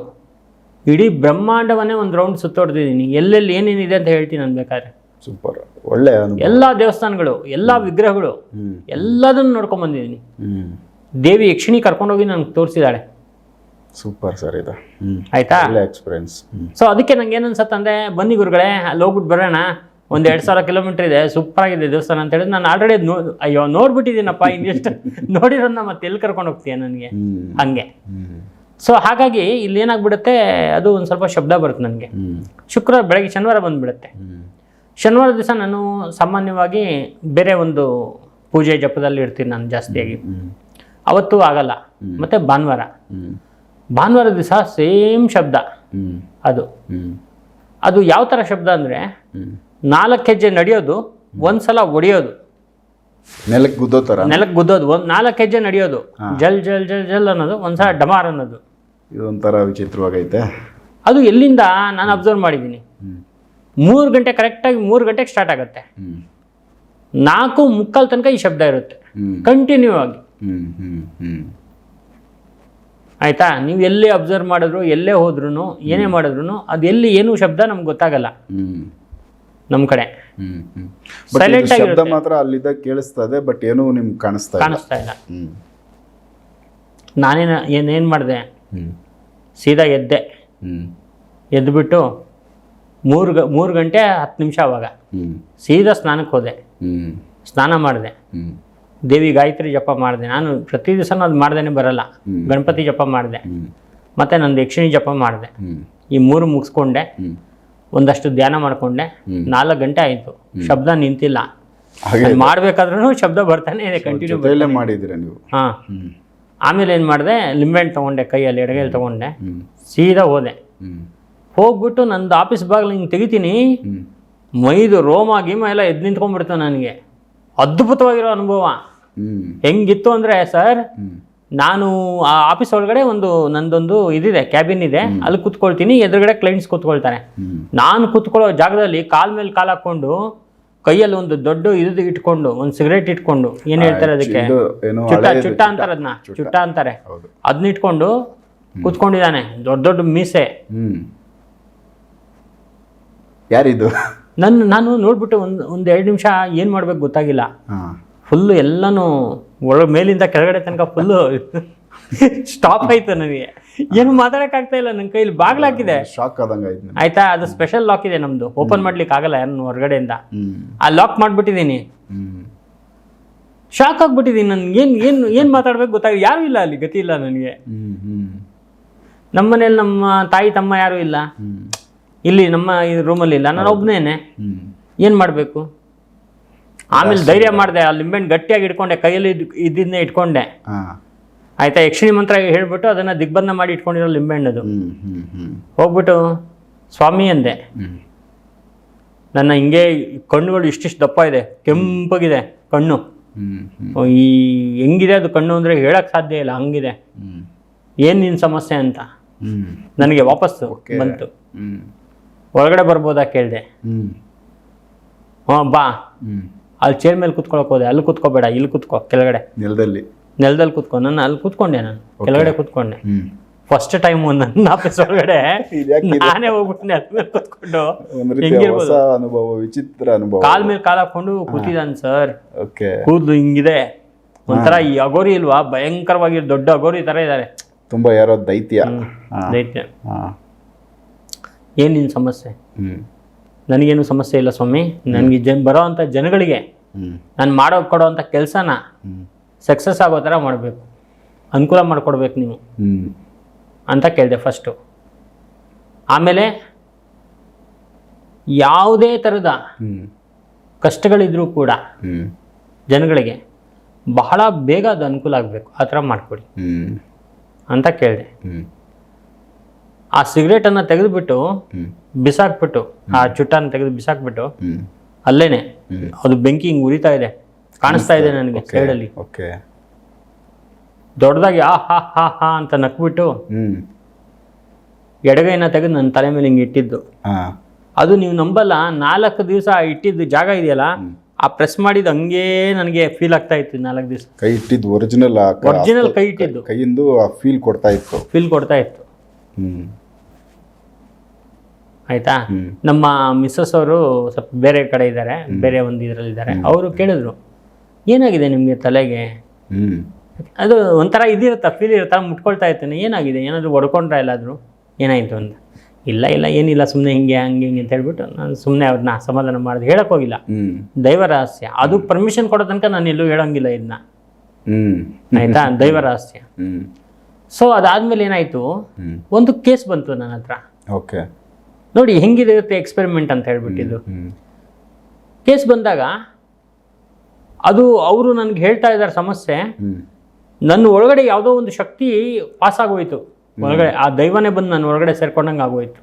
Speaker 1: ಇಡೀ ಬ್ರಹ್ಮಾಂಡವನ್ನೇ ಒಂದು ರೌಂಡ್ ಸುತ್ತೋಡ್ತಿದ್ದೀನಿ. ಎಲ್ಲೆಲ್ಲಿ ಏನೇನಿದೆ ಅಂತ ಹೇಳ್ತೀನಿ ನಾನು ಬೇಕಾದ್ರೆ.
Speaker 2: ಸೂಪರ್ ಒಳ್ಳೆ
Speaker 1: ಎಲ್ಲ ದೇವಸ್ಥಾನಗಳು ಎಲ್ಲ ವಿಗ್ರಹಗಳು ಎಲ್ಲದನ್ನು ನೋಡ್ಕೊಂಡ್ ಬಂದಿದ್ದೀನಿ. ದೇವಿ ಯಕ್ಷಿಣಿ ಕರ್ಕೊಂಡೋಗಿ ನನಗೆ ತೋರಿಸಿದಾಳೆ.
Speaker 2: ಸೂಪರ್ ಸರ್ ಇದು. ಹ್ಮ್.
Speaker 1: ಆಯ್ತಾ?
Speaker 2: ಎಕ್ಸ್ಪೀರಿಯನ್ಸ್
Speaker 1: ಸೊ ಅದಕ್ಕೆ ನಂಗೆ ಏನು ಅನ್ಸತ್ತಂದ್ರೆ ಬನ್ನಿ ಗುರುಗಳೇ ಅಲ್ಲಿ ಹೋಗ್ಬಿಟ್ಟು ಬರೋಣ. ಒಂದು ಎರಡು ಸಾವಿರ ಕಿಲೋಮೀಟರ್ ಇದೆ ಸೂಪರ್ ಆಗಿದೆ ದೇವಸ್ಥಾನ ಅಂತ ಹೇಳಿದ್ರೆ ನಾನು ಆಲ್ರೆಡಿ ನೋ ಅಯ್ಯೋ ನೋಡ್ಬಿಟ್ಟಿದ್ದೀನಪ್ಪ ಇನ್ನೆಷ್ಟು? ನೋಡಿರೋದನ್ನ ಮತ್ತೆ ಎಲ್ಲಿ ಕರ್ಕೊಂಡು ಹೋಗ್ತೀಯ ನನಗೆ? ಹಂಗೆ. ಸೊ ಹಾಗಾಗಿ ಇಲ್ಲಿ ಏನಾಗ್ಬಿಡುತ್ತೆ ಅದು ಒಂದು ಸ್ವಲ್ಪ ಶಬ್ದ ಬರುತ್ತೆ ನನಗೆ. ಶುಕ್ರವಾರ ಬೆಳಗ್ಗೆ ಶನಿವಾರ ಬಂದ್ಬಿಡುತ್ತೆ. ಶನಿವಾರ ದಿವಸ ನಾನು ಸಾಮಾನ್ಯವಾಗಿ ಬೇರೆ ಒಂದು ಪೂಜೆ ಜಪದಲ್ಲಿ ಇರ್ತೀನಿ ನಾನು ಜಾಸ್ತಿಯಾಗಿ. ಅವತ್ತು ಆಗಲ್ಲ. ಮತ್ತೆ ಭಾನುವಾರ. ಭಾನುವಾರ ದಿವಸ ಸೇಮ್ ಶಬ್ದ. ಅದು. ಅದು ಯಾವ ಥರ ಶಬ್ದ ಅಂದರೆ ನಾಲ್ಕು ಹೆಜ್ಜೆ ನಡೆಯೋದು ಒಂದ್ಸಲ ಒಡೆಯೋದು.
Speaker 2: ನೆಲಕ್ಕೆ ಗುದ್ದೋ ಥರ
Speaker 1: ನೆಲಕ್ಕೆ ಗುದ್ದೋದು ಒಂದು ನಾಲ್ಕು ಹೆಜ್ಜೆ ನಡೆಯೋದು. ಜಲ್ ಜಲ್ ಜಲ್ ಜಲ್ ಅನ್ನೋದು ಒಂದ್ಸಲ ಡಮಾರ್ ಅನ್ನೋದು.
Speaker 2: ಇದೊಂಥರ ವಿಚಿತ್ರವಾಗೈತೆ.
Speaker 1: ಅದು ಎಲ್ಲಿಂದ ನಾನು ಅಬ್ಸರ್ವ್ ಮಾಡಿದ್ದೀನಿ. ಮೂರು ಗಂಟೆ ಕರೆಕ್ಟಾಗಿ ಮೂರು ಗಂಟೆಗೆ ಸ್ಟಾರ್ಟ್ ಆಗುತ್ತೆ. ನಾಲ್ಕು ಮುಕ್ಕಾಲ್ ತನಕ ಈ ಶಬ್ದ ಇರುತ್ತೆ. ಕಂಟಿನ್ಯೂ ಆಗಿ. ಆಯ್ತಾ? ನೀವು ಎಲ್ಲೇ ಅಬ್ಸರ್ವ್ ಮಾಡಿದ್ರು ಎಲ್ಲೇ ಹೋದ್ರೂ ಏನೇ ಮಾಡಿದ್ರು ಅದು ಎಲ್ಲಿ ಏನು ಶಬ್ದ ನಮ್ಗೆ ಗೊತ್ತಾಗಲ್ಲ. ನಮ್ಮ ಕಡೆ. Silent
Speaker 2: ಶಬ್ದ. ಮಾತ್ರ ಅಲ್ಲಿದ್ದಾಗ ಕೇಳಿಸ್ತದೆ ಬಟ್ ಏನೂ ನಿಮ್ಗೆ ಕಾಣಿಸ್ತಾ ಇಲ್ಲ.
Speaker 1: ಕಾಣಿಸ್ತಾ ಇಲ್ಲ. ನಾನೇನು ಏನೇನು ಮಾಡಿದೆ? ಸೀದಾ ಎದ್ದೆ. ಎದ್ದುಬಿಟ್ಟು ಮೂರು ಗ ಮೂರು ಗಂಟೆ ಹತ್ತು ನಿಮಿಷ ಅವಾಗ ಸೀದಾ ಸ್ನಾನಕ್ಕೆ ಹೋದೆ. ಸ್ನಾನ ಮಾಡಿದೆ. ದೇವಿ ಗಾಯತ್ರಿ ಜಪ ಮಾಡಿದೆ. ನಾನು ಪ್ರತಿ ದಿವಸನೂ ಅದು ಮಾಡ್ದೇನೆ ಬರಲ್ಲ. ಗಣಪತಿ ಜಪ ಮಾಡಿದೆ. ಮತ್ತೆ ನಂದು ಯಕ್ಷಿಣಿ ಜಪ ಮಾಡಿದೆ. ಈ ಮೂರು ಮುಗಿಸ್ಕೊಂಡೆ. ಒಂದಷ್ಟು ಧ್ಯಾನ ಮಾಡಿಕೊಂಡೆ. ನಾಲ್ಕು ಗಂಟೆ ಆಯಿತು. ಶಬ್ದ ನಿಂತಿಲ್ಲ. ಮಾಡ್ಬೇಕಾದ್ರೂ ಶಬ್ದ ಬರ್ತಾನೆ ಇದೆ ಕಂಟಿನ್ಯೂ
Speaker 2: ಮಾಡಿದ್ದೀರಾ ನೀವು?
Speaker 1: ಹಾಂ. ಆಮೇಲೆ ಏನು ಮಾಡಿದೆ ಲಿಂಬೆಹಣ್ಣು ತೊಗೊಂಡೆ ಕೈಯಲ್ಲಿ ಎಡಗೈಯಲ್ಲಿ ತೊಗೊಂಡೆ. ಸೀದಾ ಹೋದೆ. ಹೋಗ್ಬಿಟ್ಟು ನಂದು ಆಫೀಸ್ ಬಾಗಿಲು ಹಿಂಗೆ ತೆಗಿತೀನಿ. ಮೈದು ರೋಮ ಗೀಮ ಎಲ್ಲ ಎದ್ದು ನಿಂತ್ಕೊಂಡ್ಬಿಡ್ತಾನೆ ನನಗೆ. ಅದ್ಭುತವಾಗಿರೋ ಅನುಭವ. ಹೆಂಗಿತ್ತು ಅಂದರೆ ಸರ್ ನಾನು ಆ ಆಫೀಸ್ ಒಳಗಡೆ ಒಂದು ನಂದೊಂದು ಇದಿದೆ ಕ್ಯಾಬಿನ್ ಇದೆ. ಅಲ್ಲಿ ಕುತ್ಕೊಳ್ತೀನಿ ಎದುರುಗಡೆ ಕ್ಲೈಂಟ್ಸ್ ಕುತ್ಕೊಳ್ತಾರೆ. ನಾನು ಕುತ್ಕೊಳ್ಳೋ ಜಾಗದಲ್ಲಿ ಕಾಲ್ ಮೇಲೆ ಕಾಲ್ ಹಾಕ್ಕೊಂಡು ಕೈಯಲ್ಲಿ ಒಂದು ದೊಡ್ಡ ಇದು ಇಟ್ಕೊಂಡು ಒಂದು ಸಿಗರೇಟ್ ಇಟ್ಕೊಂಡು ಏನ್ ಹೇಳ್ತಾರೆ ಅದಕ್ಕೆ? ಚುಟ್ಟ ಚುಟ್ಟ ಅಂತಾರೆ ಅದನ್ನ ಚುಟ್ಟ. ಅಂತಾರೆ. ಅದನ್ನ ಇಟ್ಕೊಂಡು ಕುತ್ಕೊಂಡಿದ್ದಾನೆ ದೊಡ್ಡ ದೊಡ್ಡ ಮೀಸೆ.
Speaker 2: ಯಾರಿದು?
Speaker 1: ನನ್ನ ನಾನು ನೋಡ್ಬಿಟ್ಟು ಒಂದ್ ಒಂದ್ ಎರಡು ನಿಮಿಷ ಏನು ಮಾಡ್ಬೇಕು ಗೊತ್ತಾಗಿಲ್ಲ. ಫುಲ್ಲು ಎಲ್ಲನೂ ಒಳ ಮೇಲಿಂದ ಕೆಳಗಡೆ ತನಕ ಫುಲ್ಲು ಸ್ಟಾಪ್ ಆಯ್ತು ನನಗೆ. ಏನು ಮಾತಾಡೋಕ್ಕಾಗ್ತಾ ಇಲ್ಲ ನನ್ನ ಕೈಲಿ ಬಾಗ್ಲಾಕಿದೆ
Speaker 2: ಶಾಕ್ ಆದಂಗೆ ಆಯ್ತು
Speaker 1: ಆಯ್ತಾ? ಅದು ಸ್ಪೆಷಲ್ ಲಾಕ್ ಇದೆ ನಮ್ಮದು ಓಪನ್ ಮಾಡ್ಲಿಕ್ಕೆ ಆಗಲ್ಲ ಯಾರನ್ನು ಹೊರಗಡೆಯಿಂದ. ಆ ಲಾಕ್ ಮಾಡ್ಬಿಟ್ಟಿದ್ದೀನಿ. ಶಾಕ್ ಆಗ್ಬಿಟ್ಟಿದ್ದೀನಿ ನನ್ಗೆ. ಏನು ಏನು ಏನು ಮಾತಾಡ್ಬೇಕು ಗೊತ್ತಾಗ ಯಾರು ಇಲ್ಲ ಅಲ್ಲಿ ಗತಿ ಇಲ್ಲ ನನಗೆ.
Speaker 2: ಹ್ಮ್
Speaker 1: ನಮ್ಮ ಮನೇಲಿ ನಮ್ಮ ತಾಯಿ ತಮ್ಮ ಯಾರು ಇಲ್ಲ. ಇಲ್ಲಿ ನಮ್ಮ ರೂಮಲ್ಲಿ ಇಲ್ಲ. ನಾನು ಒಬ್ಬನೇನೆ ಏನು ಮಾಡಬೇಕು? ಆಮೇಲೆ ಧೈರ್ಯ ಮಾಡಿದೆ ಆ ಲಿಂಬೆಣ್ಣು ಗಟ್ಟಿಯಾಗಿ ಇಟ್ಕೊಂಡೆ ಕೈಯಲ್ಲಿ ಇದನ್ನೇ ಇದ್ದಿದ್ದನ್ನೇ ಇಟ್ಕೊಂಡೆ. ಆಯ್ತಾ ಯಕ್ಷಿಣಿ ಮಂತ್ರ ಹೇಳ್ಬಿಟ್ಟು ಅದನ್ನ ದಿಗ್ಬಂಧ ಮಾಡಿ ಇಟ್ಕೊಂಡಿರೋ
Speaker 2: ಲಿಂಬೆಣ್ಣದು
Speaker 1: ಹೋಗ್ಬಿಟ್ಟು ಸ್ವಾಮಿ ಅಂದೆ. ನನ್ನ ಹಿಂಗೆ ಕಣ್ಣುಗಳು ಇಷ್ಟಿಷ್ಟು ದಪ್ಪ ಇದೆ ಕೆಂಪಗಿದೆ ಕಣ್ಣು. ಈ ಹೆಂಗಿದೆ ಅದು ಕಣ್ಣು ಅಂದರೆ ಹೇಳಕ್ ಸಾಧ್ಯ ಇಲ್ಲ ಹಂಗಿದೆ. ಏನ್ ನಿನ್ನ ಸಮಸ್ಯೆ ಅಂತ? ನನಗೆ ವಾಪಸ್ಸು ಬಂತು. ಒಳಗಡೆ ಬರ್ಬೋದಾ ಕೇಳಿದೆ. ಹಾಂ ಬಾ. ಅಲ್ಲಿ ಚೇರ್ ಮೇಲೆ ಕುತ್ಕೊಳಕ್ ಹೋದೆ. ಅಲ್ಲಿ ಕುತ್ಕೋಬೇಡ ಇಲ್ಲಿ ಕುತ್ಕೋ ಕೆಳಗಡೆ.
Speaker 2: ನೆಲದಲ್ಲಿ.
Speaker 1: ನೆಲದಲ್ಲಿ ಕುತ್ಕೊ. ನಾನು ಅಲ್ಲಿ ಕುತ್ಕೊಂಡೆ ನಾನು. ಕೆಳಗಡೆ ಕುತ್ಕೊಂಡೆ. ಫಸ್ಟ್ ಟೈಮ್ ನನ್ನ ಆಫೀಸ್ ಒಳಗಡೆ ನಾನೇ ಹೋಗ್ಬಿಟ್ಟೆ ಮೇಲೆ ಕುತ್ಕೊಂಡು. ಹೆಂಗಿರ್ಬೋದು?
Speaker 2: ಅನುಭವ ವಿಚಿತ್ರ ಅನುಭವ.
Speaker 1: ಕಾಲ್ ಮೇಲೆ ಕಾಲ್ ಹಾಕೊಂಡು ಕೂತಿದ್ದಾನೆ ಸರ್ ಕೂದಲು ಹಿಂಗಿದೆ. ಒಂಥರ ಈ ಅಗೋರಿ ಇಲ್ವಾ? ಭಯಂಕರವಾಗಿ ದೊಡ್ಡ ಅಗೋರಿ ತರ ಇದ್ದಾರೆ
Speaker 2: ತುಂಬಾ ಯಾರೋ ದೈತ್ಯ.
Speaker 1: ದೈತ್ಯ.
Speaker 2: ಏನಿನ್
Speaker 1: ಏನು ಸಮಸ್ಯೆ? ನನಗೇನು ಸಮಸ್ಯೆ ಇಲ್ಲ ಸ್ವಾಮಿ. ನನಗೆ ಜನ್ ಬರೋ ಅಂತ ಜನಗಳಿಗೆ ನಾನು ಮಾಡೋ ಕೊಡೋ ಅಂಥ ಕೆಲಸನ ಸಕ್ಸಸ್ ಆಗೋ ಥರ ಮಾಡಬೇಕು. ಅನುಕೂಲ ಮಾಡಿಕೊಡ್ಬೇಕು ನೀವು. ಅಂತ ಕೇಳಿದೆ ಫಸ್ಟು ಆಮೇಲೆ ಯಾವುದೇ ಥರದ ಕಷ್ಟಗಳಿದ್ರೂ ಕೂಡ ಜನಗಳಿಗೆ ಬಹಳ ಬೇಗ ಅದು ಅನುಕೂಲ ಆಗಬೇಕು. ಆ ಥರ ಮಾಡಿಕೊಡಿ. ಅಂತ ಕೇಳಿದೆ. ಆ ಸಿಗರೇಟನ್ನು ತೆಗೆದುಬಿಟ್ಟು ಬಿಸಾಕ್ಬಿಟ್ಟು ಆ ಚುಟ್ಟನ್ನು ತೆಗೆದು ಬಿಸಾಕ್ಬಿಟ್ಟು ಅಲ್ಲೇನೆ. ಅದು ಬೆಂಕಿ ಹಿಂಗೆ ಉರಿತಾ ಇದೆ. ಕಾಣಿಸ್ತಾ ಇದೆ ನನಗೆ ಸೈಡಲ್ಲಿ
Speaker 2: ಓಕೆ.
Speaker 1: ದೊಡ್ಡದಾಗಿ ಆ ಹಾ ಹಾ ಹಾ ಅಂತ ನಕ್ಬಿಟ್ಟು ಎಡಗೈನ ತೆಗೆದು ನನ್ನ ತಲೆ ಮೇಲೆ ಹಿಂಗೆ ಇಟ್ಟಿದ್ದು. ಅದು ನೀವು ನಂಬಲ್ಲ ನಾಲ್ಕು ದಿವಸ ಇಟ್ಟಿದ್ದು ಜಾಗ ಇದೆಯಲ್ಲ ಆ ಪ್ರೆಸ್ ಮಾಡಿದ ಹಂಗೆ ನನಗೆ ಫೀಲ್ ಆಗ್ತಾ ಇತ್ತು ನಾಲ್ಕು ದಿವಸ.
Speaker 2: ಕೈ ಇಟ್ಟಿದ್ದು ಒರಿಜಿನಲ್
Speaker 1: ಒರಿಜಿನಲ್ ಕೈ ಇಟ್ಟಿದ್ದು.
Speaker 2: ಕೈಯಿಂದ ಫೀಲ್ ಕೊಡ್ತಾ ಇತ್ತು.
Speaker 1: ಫೀಲ್ ಕೊಡ್ತಾ ಇತ್ತು.
Speaker 2: ಹ್ಮ್.
Speaker 1: ಆಯ್ತಾ? ನಮ್ಮ ಮಿಸ್ಸಸ್ ಅವರು ಸ್ವಲ್ಪ ಬೇರೆ ಕಡೆ ಇದ್ದಾರೆ ಬೇರೆ ಒಂದು ಇದರಲ್ಲಿದ್ದಾರೆ ಅವರು ಕೇಳಿದ್ರು ಏನಾಗಿದೆ ನಿಮಗೆ ತಲೆಗೆ? ಅದು ಒಂಥರ ಇದಿರುತ್ತ ಫೀಲ್ ಇರುತ್ತಾ? ಮುಟ್ಕೊಳ್ತಾ ಇರ್ತೇನೆ ಏನಾಗಿದೆ? ಏನಾದರೂ ಹೊಡ್ಕೊಂಡ್ರ ಎಲ್ಲಾದರೂ? ಏನಾಯಿತು ಅಂತ. ಇಲ್ಲ ಇಲ್ಲ ಏನಿಲ್ಲ ಸುಮ್ಮನೆ ಹಿಂಗೆ ಹಂಗೆ ಹಿಂಗೆ ಅಂತ ಹೇಳ್ಬಿಟ್ಟು ನಾನು ಸುಮ್ಮನೆ ಅವ್ರನ್ನ ಸಮಾಧಾನ ಮಾಡಿದೆ. ಹೇಳಕ್ ಹೋಗಿಲ್ಲ. ದೈವ ರಹಸ್ಯ. ಅದು ಪರ್ಮಿಷನ್ ಕೊಡೋ ತನಕ ನಾನು ಎಲ್ಲೂ ಹೇಳೋಂಗಿಲ್ಲ ಇದನ್ನ ಆಯ್ತಾ? ದೈವ ರಹಸ್ಯ. ಸೊ ಅದಾದ್ಮೇಲೆ ಏನಾಯ್ತು? ಒಂದು ಕೇಸ್ ಬಂತು ನನ್ನ ಹತ್ರ.
Speaker 2: ಓಕೆ
Speaker 1: ನೋಡಿ ಹೆಂಗಿರುತ್ತೆ ಎಕ್ಸ್ಪೆರಿಮೆಂಟ್ ಅಂತ ಹೇಳ್ಬಿಟ್ಟಿದ್ದು. ಕೇಸ್ ಬಂದಾಗ ಅದು ಅವರು ನನಗೆ ಹೇಳ್ತಾ ಇದ್ದಾರೆ ಸಮಸ್ಯೆ. ನನ್ನ ಒಳಗಡೆ ಯಾವುದೋ ಒಂದು ಶಕ್ತಿ ಪಾಸ್ ಆಗೋಯ್ತು. ಒಳಗಡೆ ಆ ದೈವನೇ ಬಂದು ನನ್ನ ಒಳಗಡೆ ಸೇರ್ಕೊಂಡಂಗೆ ಆಗೋಯ್ತು.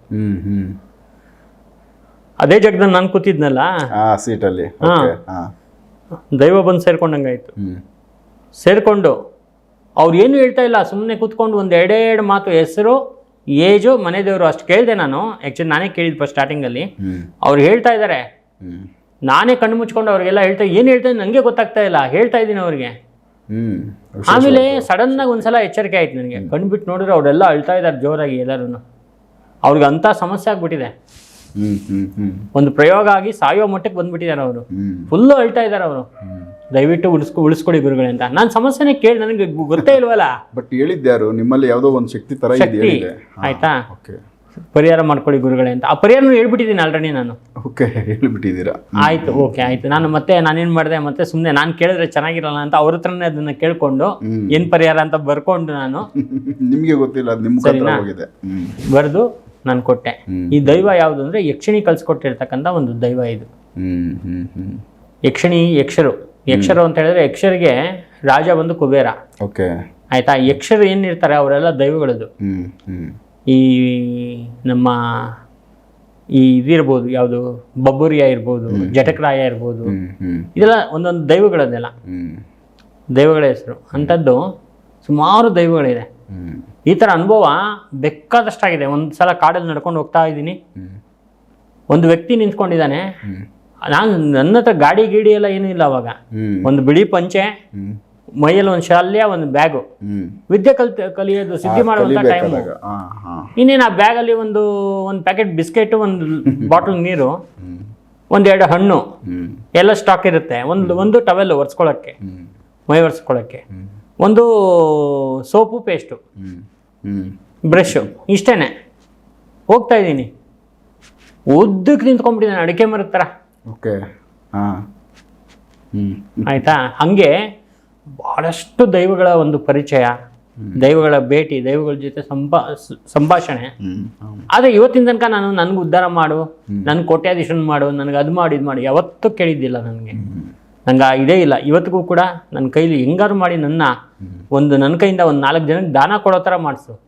Speaker 1: ಅದೇ ಜಾಗದಲ್ಲಿ ನಾನು ಕೂತಿದ್ನಲ್ಲ?
Speaker 2: ಸೀಟಲ್ಲಿ.
Speaker 1: ದೈವ ಬಂದು
Speaker 2: ಸೇರ್ಕೊಂಡಂಗಾಯ್ತು.
Speaker 1: ಸೇರಿಕೊಂಡು ಅವ್ರು ಏನು ಹೇಳ್ತಾ ಇಲ್ಲ ಸುಮ್ಮನೆ ಕೂತ್ಕೊಂಡು ಒಂದು ಎರಡೆರಡು ಮಾತು ಹೆಸರು ಏಜು ಮನೆ ದೇವರು ಅಷ್ಟು ಕೇಳಿದೆ ನಾನು. ಆ್ಯಕ್ಚುಲಿ ನಾನೇ ಕೇಳಿದ್ ಫಸ್ಟ್ ಸ್ಟಾರ್ಟಿಂಗಲ್ಲಿ ಅವ್ರು ಹೇಳ್ತಾ ಇದ್ದಾರೆ ನಾನೇ ಕಣ್ಣು ಮುಚ್ಕೊಂಡು ಅವ್ರಿಗೆಲ್ಲ ಹೇಳ್ತಾ ಏನು ಹೇಳ್ತಾ ನನಗೆ ಗೊತ್ತಾಗ್ತಾ ಇಲ್ಲ. ಹೇಳ್ತಾ ಇದ್ದೀನಿ ಅವ್ರಿಗೆ. ಆಮೇಲೆ ಸಡನ್ನಾಗಿ ಒಂದ್ಸಲ ಎಚ್ಚರಿಕೆ ಆಯ್ತು ನನಗೆ. ಕಣ್ಬಿಟ್ಟು ನೋಡಿದ್ರೆ ಅವರೆಲ್ಲ ಅಳ್ತಾ ಇದ್ದಾರೆ ಜೋರಾಗಿ ಎಲ್ಲರೂ ಅವ್ರಿಗೆ ಅಂಥ ಸಮಸ್ಯೆ ಆಗ್ಬಿಟ್ಟಿದೆ. ಒಂದು ಪ್ರಯೋಗ ಆಗಿ ಸಾಯೋ ಮಟ್ಟಕ್ಕೆ ಬಂದ್ಬಿಟ್ಟಿದ್ದಾರೆ ಅವರು. ಫುಲ್ಲು ಅಳ್ತಾ ಇದ್ದಾರೆ ಅವರು. ದಯವಿಟ್ಟು ಉಳಿಸ್ಕೊ ಉಳಿಸ್ಕೊಡಿ ಗುರುಗಳೇ ಅಂತ. ನಾನು ಸಮಸ್ಯೆನೇ ಕೇಳಿ ನನಗೆ ಗೊತ್ತೇ ಇಲ್ವಲ್ಲ?
Speaker 2: ಬಟ್ ಹೇಳಿದ್ಯಾರು ನಿಮ್ಮಲ್ಲಿ ಯಾವುದೋ ಒಂದು ಶಕ್ತಿ ತರ
Speaker 1: ಶಕ್ತಿ. ಆಯ್ತಾ?
Speaker 2: ಓಕೆ
Speaker 1: ಪರಿಹಾರ ಮಾಡ್ಕೊಳ್ಳಿ ಗುರುಗಳೇ ಅಂತ. ಆ ಪರಿಹಾರನೂ ಹೇಳ್ಬಿಟ್ಟಿದ್ದೀನಿ ಆಲ್ರೆಡಿ ನಾನು.
Speaker 2: ಓಕೆ ಹೇಳ್ಬಿಟ್ಟಿದ್ದೀರಾ?
Speaker 1: ಆಯ್ತು ಓಕೆ ಆಯ್ತು. ನಾನು ಮತ್ತೆ ನಾನೇನು ಮಾಡಿದೆ ಮತ್ತೆ ಸುಮ್ಮನೆ ನಾನು ಕೇಳಿದ್ರೆ ಚೆನ್ನಾಗಿರಲ್ಲ ಅಂತ ಅವ್ರ ಹತ್ರನೇ ಅದನ್ನ ಕೇಳ್ಕೊಂಡು. ಏನು ಪರಿಹಾರ ಅಂತ ಬರ್ಕೊಂಡು ನಾನು.
Speaker 2: ನಿಮಗೆ ಗೊತ್ತಿಲ್ಲ ಅದು ನಿಮ್ಮ
Speaker 1: ಸರಿನಾ?
Speaker 2: ಹೋಗಿದೆ. ಹ್ಮ್.
Speaker 1: ಬರೆದು ನಾನು ಕೊಟ್ಟೆ. ಈ ದೈವ ಯಾವುದು ಅಂದರೆ ಯಕ್ಷಿಣಿ ಕಲ್ಸ್ಕೊಟ್ಟಿರ್ತಕ್ಕಂಥ ಒಂದು ದೈವ ಇದು.
Speaker 2: ಹ್ಮ್ ಹ್ಮ್ ಹ್ಮ್.
Speaker 1: ಯಕ್ಷಿಣಿ ಯಕ್ಷರು. ಯಕ್ಷರು ಅಂತ ಹೇಳಿದ್ರೆ ಯಕ್ಷರಿಗೆ ರಾಜ ಬಂದು ಕುಬೇರ.
Speaker 2: ಓಕೆ.
Speaker 1: ಆಯ್ತಾ? ಯಕ್ಷರು ಏನಿರ್ತಾರೆ ಅವರೆಲ್ಲ ದೈವಗಳದು ಈ ನಮ್ಮ ಈ ಇದಿರ್ಬೋದು ಯಾವುದು ಬಬ್ಬುರಿಯ ಇರ್ಬೋದು ಜಟಕರಾಯ ಇರ್ಬೋದು. ಇದೆಲ್ಲ ಒಂದೊಂದು ದೈವಗಳದೆಲ್ಲ ದೈವಗಳ ಹೆಸರು. ಅಂಥದ್ದು ಸುಮಾರು ದೈವಗಳಿದೆ. ಈ ಥರ ಅನುಭವ ಬೆಕ್ಕಾದಷ್ಟಾಗಿದೆ. ಒಂದು ಸಲ ಕಾಡಲ್ಲಿ ನಡ್ಕೊಂಡು ಹೋಗ್ತಾ ಇದ್ದೀನಿ. ಒಂದು ವ್ಯಕ್ತಿ ನಿಂತ್ಕೊಂಡಿದ್ದಾನೆ. ನಾನು ನನ್ನ ಹತ್ರ ಗಾಡಿ ಗೀಡಿ ಎಲ್ಲ ಏನೂ ಇಲ್ಲ ಅವಾಗ. ಒಂದು ಬಿಳಿ ಪಂಚೆ ಮೈಯಲ್ಲಿ ಒಂದು ಶಾಲ್ಯ ಒಂದು ಬ್ಯಾಗು. ವಿದ್ಯೆ ಕಲ್ ಕಲಿಯೋದು ಸಿದ್ಧಿ ಮಾಡುವಂತ ಟೈಮ್ ಇನ್ನೇನು ಆ ಬ್ಯಾಗಲ್ಲಿ ಒಂದು ಒಂದು ಪ್ಯಾಕೆಟ್ ಬಿಸ್ಕೆಟ್ ಒಂದು ಬಾಟಲ್ ನೀರು ಒಂದೆರಡು ಹಣ್ಣು ಎಲ್ಲ ಸ್ಟಾಕ್ ಇರುತ್ತೆ. ಒಂದು ಒಂದು ಟವೆಲ್ ಒರೆಸ್ಕೊಳ್ಳೋಕ್ಕೆ ಮೈ ಒರೆಸ್ಕೊಳ್ಳೋಕ್ಕೆ ಒಂದು ಸೋಪು ಪೇಸ್ಟು
Speaker 2: ಬ್ರಷ್ ಇಷ್ಟೇನೆ
Speaker 1: ಬ್ರಷು ಇಷ್ಟೇ ಹೋಗ್ತಾ ಇದ್ದೀನಿ. ಉದ್ದಕ್ಕೆ ನಿಂತ್ಕೊಂಡ್ಬಿಟ್ಟಿದ್ದಾನೆ ಅಡಿಕೆ ಮರದ ಥರ
Speaker 2: ಓಕೆ. ಹಾ.
Speaker 1: ಆಯಿತಾ? ಹಾಗೆ ಬಹಳಷ್ಟು ದೈವಗಳ ಒಂದು ಪರಿಚಯ ದೈವಗಳ ಭೇಟಿ ದೈವಗಳ ಜೊತೆ ಸಂಭಾ ಸಂಭಾಷಣೆ. ಆದ್ರೆ ಇವತ್ತಿನ ತನಕ ನಾನು ನನಗೆ ಉದ್ಧಾರ ಮಾಡು ನನ್ನ ಕೋಟ್ಯಾಧೀಶನ್ ಮಾಡು ನನಗೆ ಅದು ಮಾಡಿ ಇದು ಮಾಡಿ ಯಾವತ್ತೂ ಕೇಳಿದ್ದಿಲ್ಲ ನನಗೆ. ನಂಗೆ ಇದೇ ಇಲ್ಲ. ಇವತ್ತಿಗೂ ಕೂಡ ನನ್ನ ಕೈಲಿ ಹೆಂಗಾರು ಮಾಡಿ ನನ್ನ ಒಂದು ನನ್ನ ಕೈಯಿಂದ ಒಂದು ನಾಲ್ಕು ಜನಕ್ಕೆ ದಾನ ಕೊಡೋ ಥರ ಮಾಡಿಸು.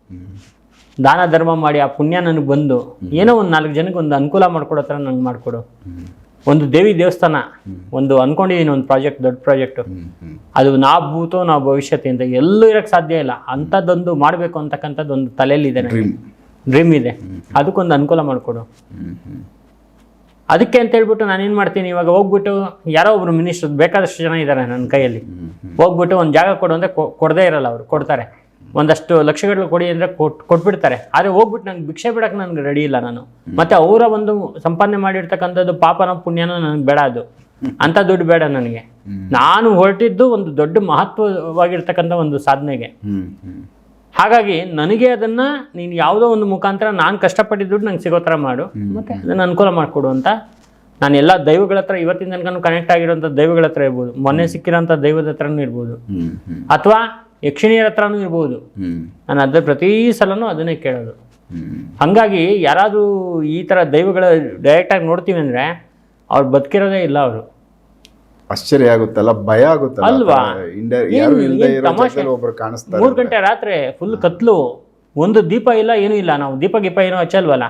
Speaker 1: ದಾನ ಧರ್ಮ ಮಾಡಿ ಆ ಪುಣ್ಯ ನನಗೆ ಬಂದು ಏನೋ ಒಂದು ನಾಲ್ಕು ಜನಕ್ಕೆ ಒಂದು ಅನುಕೂಲ ಮಾಡ್ಕೊಡೋ ಥರ ನನಗೆ ಮಾಡಿಕೊಡು. ಒಂದು ದೇವಿ ದೇವಸ್ಥಾನ ಒಂದು ಅನ್ಕೊಂಡಿದ್ದೀನಿ ಒಂದು ಪ್ರಾಜೆಕ್ಟ್ ದೊಡ್ಡ ಪ್ರಾಜೆಕ್ಟು. ಅದು ನಾ ಭೂತೋ ನಾ ಭವಿಷ್ಯತ್ ಅಂತ ಎಲ್ಲೂ ಇರಕ್ಕೆ ಸಾಧ್ಯ ಇಲ್ಲ. ಅಂಥದ್ದೊಂದು ಮಾಡಬೇಕು ಅಂತಕ್ಕಂಥದ್ದು ಒಂದು ತಲೆಯಲ್ಲಿದೆ ಇದೆ.
Speaker 2: ಡ್ರೀಮ್
Speaker 1: ಇದೆ ಅದಕ್ಕೊಂದು ಅನುಕೂಲ ಮಾಡಿಕೊಡು. ಅದಕ್ಕೆ ಅಂತ ಹೇಳ್ಬಿಟ್ಟು ನಾನು ಏನು ಮಾಡ್ತೀನಿ ಇವಾಗ ಹೋಗ್ಬಿಟ್ಟು ಯಾರೋ ಒಬ್ರು ಮಿನಿಸ್ಟರ್ ಬೇಕಾದಷ್ಟು ಜನ ಇದ್ದಾರೆ ನನ್ನ ಕೈಯಲ್ಲಿ. ಹೋಗ್ಬಿಟ್ಟು ಒಂದು ಜಾಗ ಕೊಡು ಅಂದರೆ ಕೊಡದೇ ಇರಲ್ಲ ಅವರು ಕೊಡ್ತಾರೆ. ಒಂದಷ್ಟು ಲಕ್ಷಗಳು ಕೊಡಿ ಅಂದರೆ ಕೊಟ್ ಕೊಟ್ಬಿಡ್ತಾರೆ. ಆದರೆ ಹೋಗ್ಬಿಟ್ಟು ನಂಗೆ ಭಿಕ್ಷೆ ಬಿಡಕ್ಕೆ ನನಗೆ ರೆಡಿ ಇಲ್ಲ ನಾನು. ಮತ್ತೆ ಅವರ ಒಂದು ಸಂಪಾದನೆ ಮಾಡಿರ್ತಕ್ಕಂಥದ್ದು ಪಾಪನ ಪುಣ್ಯನ ನನಗೆ ಬೇಡ ಅದು. ಅಂಥ ದುಡ್ಡು ಬೇಡ ನನಗೆ. ನಾನು ಹೊರಟಿದ್ದು ಒಂದು ದೊಡ್ಡ ಮಹತ್ವವಾಗಿರ್ತಕ್ಕಂಥ ಒಂದು ಸಾಧನೆಗೆ. ಹಾಗಾಗಿ ನನಗೆ ಅದನ್ನು ನೀನು ಯಾವುದೋ ಒಂದು ಮುಖಾಂತರ ನಾನು ಕಷ್ಟಪಟ್ಟಿದ್ದ ದುಡ್ಡು ನಂಗೆ ಸಿಗೋ ಥರ ಮಾಡು. ಮತ್ತು ಅದನ್ನು ಅನುಕೂಲ ಮಾಡಿಕೊಡು ಅಂತ. ನಾನು ಎಲ್ಲ ದೈವಗಳ ಹತ್ರ ಇವತ್ತಿನ ತನಕ ಕನೆಕ್ಟ್ ಆಗಿರೋಂಥ ದೈವಗಳ ಹತ್ರ ಇರ್ಬೋದು. ಮೊನ್ನೆ ಸಿಕ್ಕಿರೋಂಥ ದೈವದ ಹತ್ರನೂ ಇರ್ಬೋದು. ಅಥವಾ ಯಕ್ಷಿಣಿಯರ ಹತ್ರನೂ ಇರ್ಬೋದು. ನಾನು ಅದ್ರ ಪ್ರತಿ ಸಲನೂ ಅದನ್ನೇ ಕೇಳೋದು. ಹಾಗಾಗಿ ಯಾರಾದರೂ ಈ ಥರ ದೈವಗಳ ಡೈರೆಕ್ಟಾಗಿ ನೋಡ್ತೀವಿ ಅಂದರೆ ಅವ್ರು ಬದುಕಿರೋದೇ ಇಲ್ಲ ಅವರು.
Speaker 2: ಆಶ್ಚರ್ಯ ಆಗುತ್ತಲ್ಲ ಭಯ ಆಗುತ್ತಲ್ಲ?
Speaker 1: ಅಲ್ವಾ? ಮೂರು ಗಂಟೆ ರಾತ್ರಿ ಫುಲ್ ಕತ್ಲು. ಒಂದು ದೀಪ ಇಲ್ಲ ಏನೂ ಇಲ್ಲ. ನಾವು ದೀಪ ಗೀಪ ಏನೋ ಹಚ್ಚಲ್ವಲ್ಲ?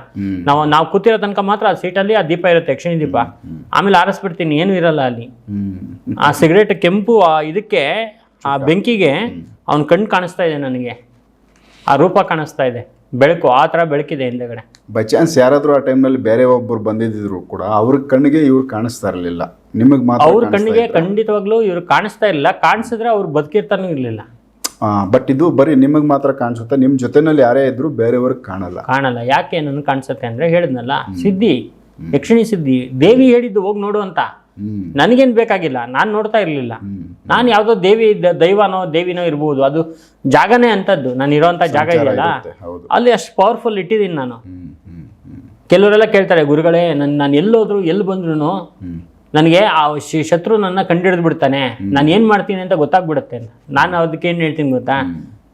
Speaker 1: ನಾವು ನಾವು ಕೂತಿರೋ ತನಕ ಮಾತ್ರ ಆ ಸೀಟಲ್ಲಿ ಆ ದೀಪ ಇರುತ್ತೆ ಯಕ್ಷಿಣಿ ದೀಪ. ಆಮೇಲೆ ಆರಿಸ್ಬಿಡ್ತೀನಿ ಏನೂ ಇರಲ್ಲ ಅಲ್ಲಿ. ಆ ಸಿಗರೇಟ್ ಕೆಂಪು ಆ ಇದಕ್ಕೆ ಆ ಬೆಂಕಿಗೆ ಅವ್ನ ಕಣ್ಣು ಕಾಣಿಸ್ತಾ ಇದೆ ನನಗೆ. ಆ ರೂಪ ಕಾಣಿಸ್ತಾ ಇದೆ. ಬೆಳಕು ಆ ಥರ ಬೆಳಕಿದೆ ಹಿಂದೆಗಡೆ.
Speaker 2: ಬೈ ಚಾನ್ಸ್ ಯಾರಾದರೂ ಆ ಟೈಮ್ನಲ್ಲಿ ಬೇರೆ ಒಬ್ಬರು ಬಂದಿದ್ರು ಕೂಡ ಅವ್ರ ಕಣ್ಣಿಗೆ ಇವ್ರು ಕಾಣಿಸ್ತಾ ಇರಲಿಲ್ಲ. ನಿಮಗೆ ಮಾತ್ರ
Speaker 1: ಅವ್ರ ಕಣ್ಣಿಗೆ ಖಂಡಿತವಾಗ್ಲೂ ಇವ್ರು ಕಾಣಿಸ್ತಾ ಇರಲಿಲ್ಲ. ಕಾಣಿಸಿದ್ರೆ ಅವ್ರು ಬದುಕಿರ್ತಾನೂ ಇರಲಿಲ್ಲ.
Speaker 2: ಬಟ್ ಇದು ಬರೀ ನಿಮಗೆ ಮಾತ್ರ ಕಾಣಿಸುತ್ತೆ? ನಿಮ್ಮ ಜೊತೆನಲ್ಲಿ ಯಾರೇ ಇದ್ರು ಬೇರೆಯವ್ರಿಗೆ ಕಾಣಲ್ಲ.
Speaker 1: ಕಾಣಲ್ಲ. ಯಾಕೆ ನನಗೆ ಕಾಣಿಸುತ್ತೆ ಅಂದ್ರೆ ಹೇಳಿದ್ನಲ್ಲ ಸಿದ್ಧಿ ಯಕ್ಷಿಣಿ ಸಿದ್ಧಿ ದೇವಿ ಹೇಳಿದ್ದು ಹೋಗಿ ನೋಡು ಅಂತ. ನನಗೇನು ಬೇಕಾಗಿಲ್ಲ ನಾನು ನೋಡ್ತಾ ಇರಲಿಲ್ಲ. ನಾನು ಯಾವುದೋ ದೇವಿ ದೈವನೋ ದೇವಿನೋ ಇರ್ಬೋದು ಅದು ಜಾಗನೇ ಅಂತದ್ದು. ನಾನು ಇರೋವಂಥ ಜಾಗ ಇದೆಯಲ್ಲ ಅಲ್ಲಿ ಅಷ್ಟು ಪವರ್ಫುಲ್ ಇಟ್ಟಿದ್ದೀನಿ ನಾನು. ಕೆಲವರೆಲ್ಲ ಕೇಳ್ತಾರೆ ಗುರುಗಳೇ ನನ್ನ ನಾನು ಎಲ್ಲೋದ್ರು ಎಲ್ಲಿ ಬಂದ್ರು ನನಗೆ ಆ ಶಿ- ಶತ್ರು ನನ್ನ ಕಂಡಿಡಿದು ಬಿಡ್ತಾನೆ. ನಾನು ಏನು ಮಾಡ್ತೀನಿ ಅಂತ ಗೊತ್ತಾಗ್ಬಿಡುತ್ತೆ. ನಾನು ಅದಕ್ಕೆ ಏನು ಹೇಳ್ತೀನಿ ಗೊತ್ತಾ?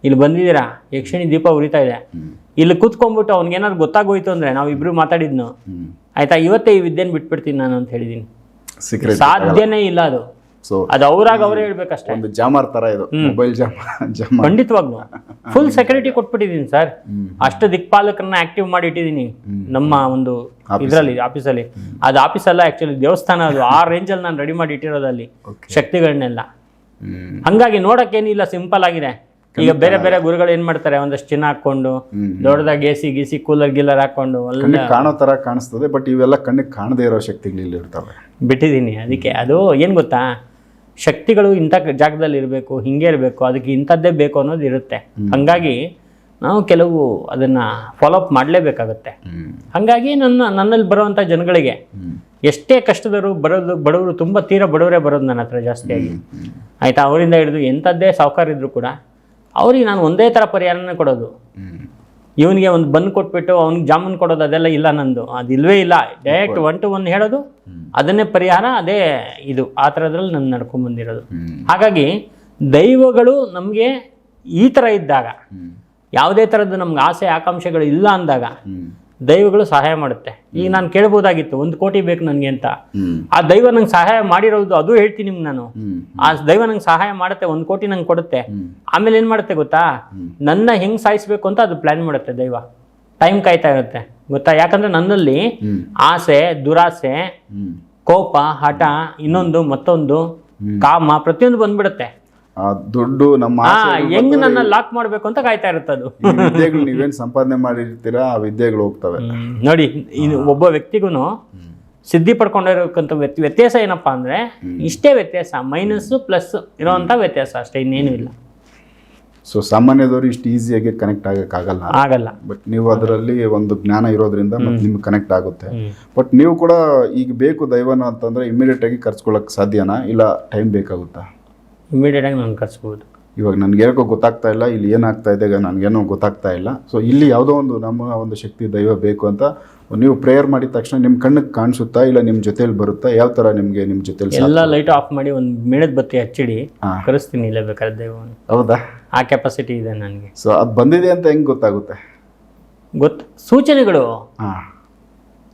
Speaker 1: ಇಲ್ಲಿ ಬಂದಿದ್ದೀರಾ? ಯಕ್ಷಿಣಿ ದೀಪ ಉರಿತಾ ಇದೆ. ಇಲ್ಲಿ ಕೂತ್ಕೊಂಡ್ಬಿಟ್ಟು ಅವ್ನಿಗೇನಾದ್ರು ಗೊತ್ತಾಗೋಯ್ತು ಅಂದರೆ ನಾವಿಬ್ರು ಇಬ್ರು ಮಾತಾಡಿದ್ನು.
Speaker 2: ಆಯಿತಾ
Speaker 1: ಆಯ್ತಾ? ಇವತ್ತೇ ಈ ವಿದ್ಯೆನ ಬಿಟ್ಬಿಡ್ತೀನಿ ನಾನು ಅಂತ ಹೇಳಿದ್ದೀನಿ
Speaker 2: ಸೀಕ್ರೆಟ್
Speaker 1: ಸಾಧ್ಯನೇ ಇಲ್ಲ ಅದು.
Speaker 2: ಸೊ
Speaker 1: ಅದು ಅವ್ರಾಗ ಅವರೇ ಹೇಳ್ಬೇಕಷ್ಟೇ.
Speaker 2: ಒಂದು ಜಾಮರ್ ತರ ಇದು ಮೊಬೈಲ್ ಜಾಮ ಜಾಮ
Speaker 1: ಖಂಡಿತವಾಗ್ಲು. ಫುಲ್ ಸೆಕ್ಯೂರಿಟಿ ಕೊಟ್ಬಿಟ್ಟಿದ್ದೀನಿ ಸರ್. ಅಷ್ಟು ದಿಕ್ಪಾಲಕರನ್ನ ಆಕ್ಟಿವ್ ಮಾಡಿ ಇಟ್ಟಿದ್ದೀನಿ ನಮ್ಮ ಒಂದು ಇದರಲ್ಲಿ ಆಫೀಸಲ್ಲಿ ಅದು ಅಲ್ಲ ಆಕ್ಚುಲಿ ದೇವಸ್ಥಾನ ಅದು. ಆ ರೇಂಜಲ್ಲಿ ನಾನು ರೆಡಿ ಮಾಡಿ ಇಟ್ಟಿರೋದಲ್ಲಿ ಶಕ್ತಿಗಳನ್ನೆಲ್ಲ.
Speaker 2: ಹಂಗಾಗಿ
Speaker 1: ಹಂಗಾಗಿ ನೋಡಕ್ಕೇನಿಲ್ಲ ಸಿಂಪಲ್ ಆಗಿದೆ. ಈಗ ಬೇರೆ ಬೇರೆ ಗುರುಗಳು ಏನ್ ಮಾಡ್ತಾರೆ? ಒಂದಷ್ಟು ಚಿನ್ನ ಹಾಕೊಂಡು ದೊಡ್ಡದಾಗ ಎಸಿ ಗಿಸಿ ಕೂಲರ್ ಗಿಲ್ಲರ್ ಹಾಕೊಂಡು
Speaker 2: ಕಣ್ಣಿಗೆ ಕಾಣೋ ತರ ಕಾಣಿಸ್ತದೆ ಬಟ್ ಇವೆಲ್ಲ ಕಣ್ಣಿಗೆ ಕಾಣದೇ ಇರೋ ಶಕ್ತಿಗಳು ಇಲ್ಲಿ ಇರ್ತವೆ.
Speaker 1: ಬಿಟ್ಟಿದ್ದೀನಿ ಅದಕ್ಕೆ. ಅದು ಏನು ಗೊತ್ತಾ? ಶಕ್ತಿಗಳು ಇಂಥ ಜಾಗದಲ್ಲಿ ಇರಬೇಕು ಹಿಂಗೆ ಇರಬೇಕು ಅದಕ್ಕೆ ಇಂಥದ್ದೇ ಬೇಕು ಅನ್ನೋದು ಇರುತ್ತೆ. ಹಂಗಾಗಿ ನಾವು ಕೆಲವು ಅದನ್ನು ಫಾಲೋಅಪ್ ಮಾಡಲೇಬೇಕಾಗತ್ತೆ. ಹಂಗಾಗಿ ನನ್ನ ನನ್ನಲ್ಲಿ ಬರುವಂಥ ಜನಗಳಿಗೆ ಎಷ್ಟೇ ಕಷ್ಟದವರು ಬರೋದು ಬಡವರು ತುಂಬ ತೀರಾ ಬಡವರೇ ಬರೋದು ನನ್ನ ಹತ್ರ ಜಾಸ್ತಿಯಾಗಿ. ಆಯಿತಾ? ಅವರಿಂದ ಹಿಡಿದು ಎಂಥದ್ದೇ ಸಾಹುಕಾರ ಇದ್ದರೂ ಕೂಡ ಅವ್ರಿಗೆ ನಾನು ಒಂದೇ ಥರ ಪರಿಹಾರನೇ ಕೊಡೋದು. ಇವನಿಗೆ ಒಂದು ಬನ್ ಕೊಟ್ಬಿಟ್ಟು ಅವ್ನಿಗೆ ಜಾಮೂನ್ ಕೊಡೋದು ಅದೆಲ್ಲ ಇಲ್ಲ ನಂದು. ಅದು ಇಲ್ವೇ ಇಲ್ಲ. ಡೈರೆಕ್ಟ್ ಒನ್ ಟು ಒನ್ ಹೇಳೋದು. ಅದನ್ನೇ ಪರಿಹಾರ ಅದೇ ಇದು. ಆ ಥರದ್ರಲ್ಲಿ ನಾನು ನಡ್ಕೊಂಬಂದಿರೋದು
Speaker 2: ಹ್ಮ್.
Speaker 1: ಹಾಗಾಗಿ ದೈವಗಳು ನಮಗೆ ಈ ಥರ ಇದ್ದಾಗ ಯಾವುದೇ ಥರದ್ದು ನಮ್ಗೆ ಆಸೆ ಆಕಾಂಕ್ಷೆಗಳು ಇಲ್ಲ ಅಂದಾಗ ದೈವಗಳು ಸಹಾಯ ಮಾಡುತ್ತೆ. ಈಗ ನಾನು ಕೇಳ್ಬೋದಾಗಿತ್ತು ಒಂದು ಕೋಟಿ ಬೇಕು ನನಗೆ ಅಂತ. ಆ ದೈವ ನಂಗೆ ಸಹಾಯ ಮಾಡಿರೋದು ಅದು ಹೇಳ್ತೀನಿ ನಿಮ್ಗೆ ನಾನು. ಆ ದೈವ ನಂಗೆ ಸಹಾಯ ಮಾಡುತ್ತೆ ಒಂದು ಕೋಟಿ ನಂಗೆ ಕೊಡುತ್ತೆ. ಆಮೇಲೆ ಏನು ಮಾಡುತ್ತೆ ಗೊತ್ತಾ? ನನ್ನ ಹೆಂಗೆ ಸಾಯಿಸ್ಬೇಕು ಅಂತ ಅದು ಪ್ಲ್ಯಾನ್ ಮಾಡುತ್ತೆ ದೈವ. ಟೈಮ್ ಕಾಯ್ತಾ ಇರುತ್ತೆ. ಗೊತ್ತಾ? ಯಾಕಂದ್ರೆ ನನ್ನಲ್ಲಿ ಆಸೆ ದುರಾಸೆ ಕೋಪ ಹಠ ಇನ್ನೊಂದು ಮತ್ತೊಂದು ಕಾಮ ಪ್ರತಿಯೊಂದು ಬಂದ್ಬಿಡುತ್ತೆ.
Speaker 2: ದುಡ್ಡು ನಮ್ಮ
Speaker 1: ಹೆಂಗ್ ನನ್ನ ಲಾಕ್ ಮಾಡ್ಬೇಕು ಅಂತ ಕಾಯ್ತಾ ಇರುತ್ತೆ ಅದು
Speaker 2: ವಿದ್ಯೆಗಳು ನೀವೇನ್ ಸಂಪಾದನೆ ಮಾಡಿರ್ತೀರಾ ಆ ವಿದ್ಯೆಗಳು ಹೋಗ್ತವೆ.
Speaker 1: ನೋಡಿ ಇದು ಒಬ್ಬ ವ್ಯಕ್ತಿಗೂ ಸಿದ್ಧಿ ಪಡ್ಕೊಂಡಿರೋಕ್ಕಂಥ ವ್ಯತ್- ವ್ಯತ್ಯಾಸ ಏನಪ್ಪಾ ಅಂದ್ರೆ ಇಷ್ಟೇ ವ್ಯತ್ಯಾಸ ಮೈನಸ್ ಪ್ಲಸ್ ಇರೋವಂಥ ವ್ಯತ್ಯಾಸ ಅಷ್ಟೇ ಇನ್ನೇನು ಇಲ್ಲ.
Speaker 2: ಸೊ ಸಾಮಾನ್ಯದವರು ಇಷ್ಟು ಈಸಿಯಾಗಿ ಕನೆಕ್ಟ್ ಆಗಕ್ಕಾಗಲ್ಲ
Speaker 1: ಆಗಲ್ಲ.
Speaker 2: ಬಟ್ ನೀವು ಅದರಲ್ಲಿ ಒಂದು ಜ್ಞಾನ ಇರೋದ್ರಿಂದ ಮತ್ತೆ ನಿಮ್ಗೆ ಕನೆಕ್ಟ್ ಆಗುತ್ತೆ. ಬಟ್ ನೀವು ಕೂಡ ಈಗ ಬೇಕು ದೈವನ ಅಂತಂದ್ರೆ ಇಮಿಡಿಯೇಟ್ ಆಗಿ ಕರ್ಸ್ಕೊಳಕ್ ಸಾಧ್ಯನಾ? ಇಲ್ಲ ಟೈಮ್ ಬೇಕಾಗುತ್ತಾ?
Speaker 1: ಇಮಿಡಿಯೇಟ್ ಆಗಿ ನಾನು ಕರ್ಸ್ಬೋದು.
Speaker 2: ಇವಾಗ ನನಗೆ ಏನಕ್ಕೋ ಗೊತ್ತಾಗ್ತಾ ಇಲ್ಲ ಇಲ್ಲಿ ಏನಾಗ್ತಾ ಇದೆ ನನಗೇನೋ ಗೊತ್ತಾಗ್ತಾ ಇಲ್ಲ. ಸೊ ಇಲ್ಲಿ ಯಾವುದೋ ಒಂದು ನಮ್ಮ ಒಂದು ಶಕ್ತಿ ದೈವ ಬೇಕು ಅಂತ ನೀವು ಪ್ರೇಯರ್ ಮಾಡಿದ ತಕ್ಷಣ ನಿಮ್ಮ ಕಣ್ಣಿಗೆ ಕಾಣಿಸುತ್ತಾ ಇಲ್ಲ ನಿಮ್ಮ ಜೊತೆಲಿ ಬರುತ್ತಾ? ಯಾವ ಥರ ನಿಮಗೆ ನಿಮ್ಮ ಜೊತೆಲಿ
Speaker 1: ಎಲ್ಲ ಲೈಟ್ ಆಫ್ ಮಾಡಿ ಒಂದು ಮೇಣದ ಬತ್ತಿ ಹಚ್ಚಿಡಿ. ಕರೆಸ್ತೀನಿ ಇಲ್ಲೇ ಬೇಕಾದ್ರೆ ದೈವವನ್ನು.
Speaker 2: ಹೌದಾ?
Speaker 1: ಆ ಕೆಪಾಸಿಟಿ ಇದೆ ನನಗೆ.
Speaker 2: ಸೊ ಅದು ಬಂದಿದೆ ಅಂತ ಹೆಂಗೆ ಗೊತ್ತಾಗುತ್ತೆ?
Speaker 1: ಗೊತ್ತು ಸೂಚನೆಗಳು.
Speaker 2: ಹಾಂ.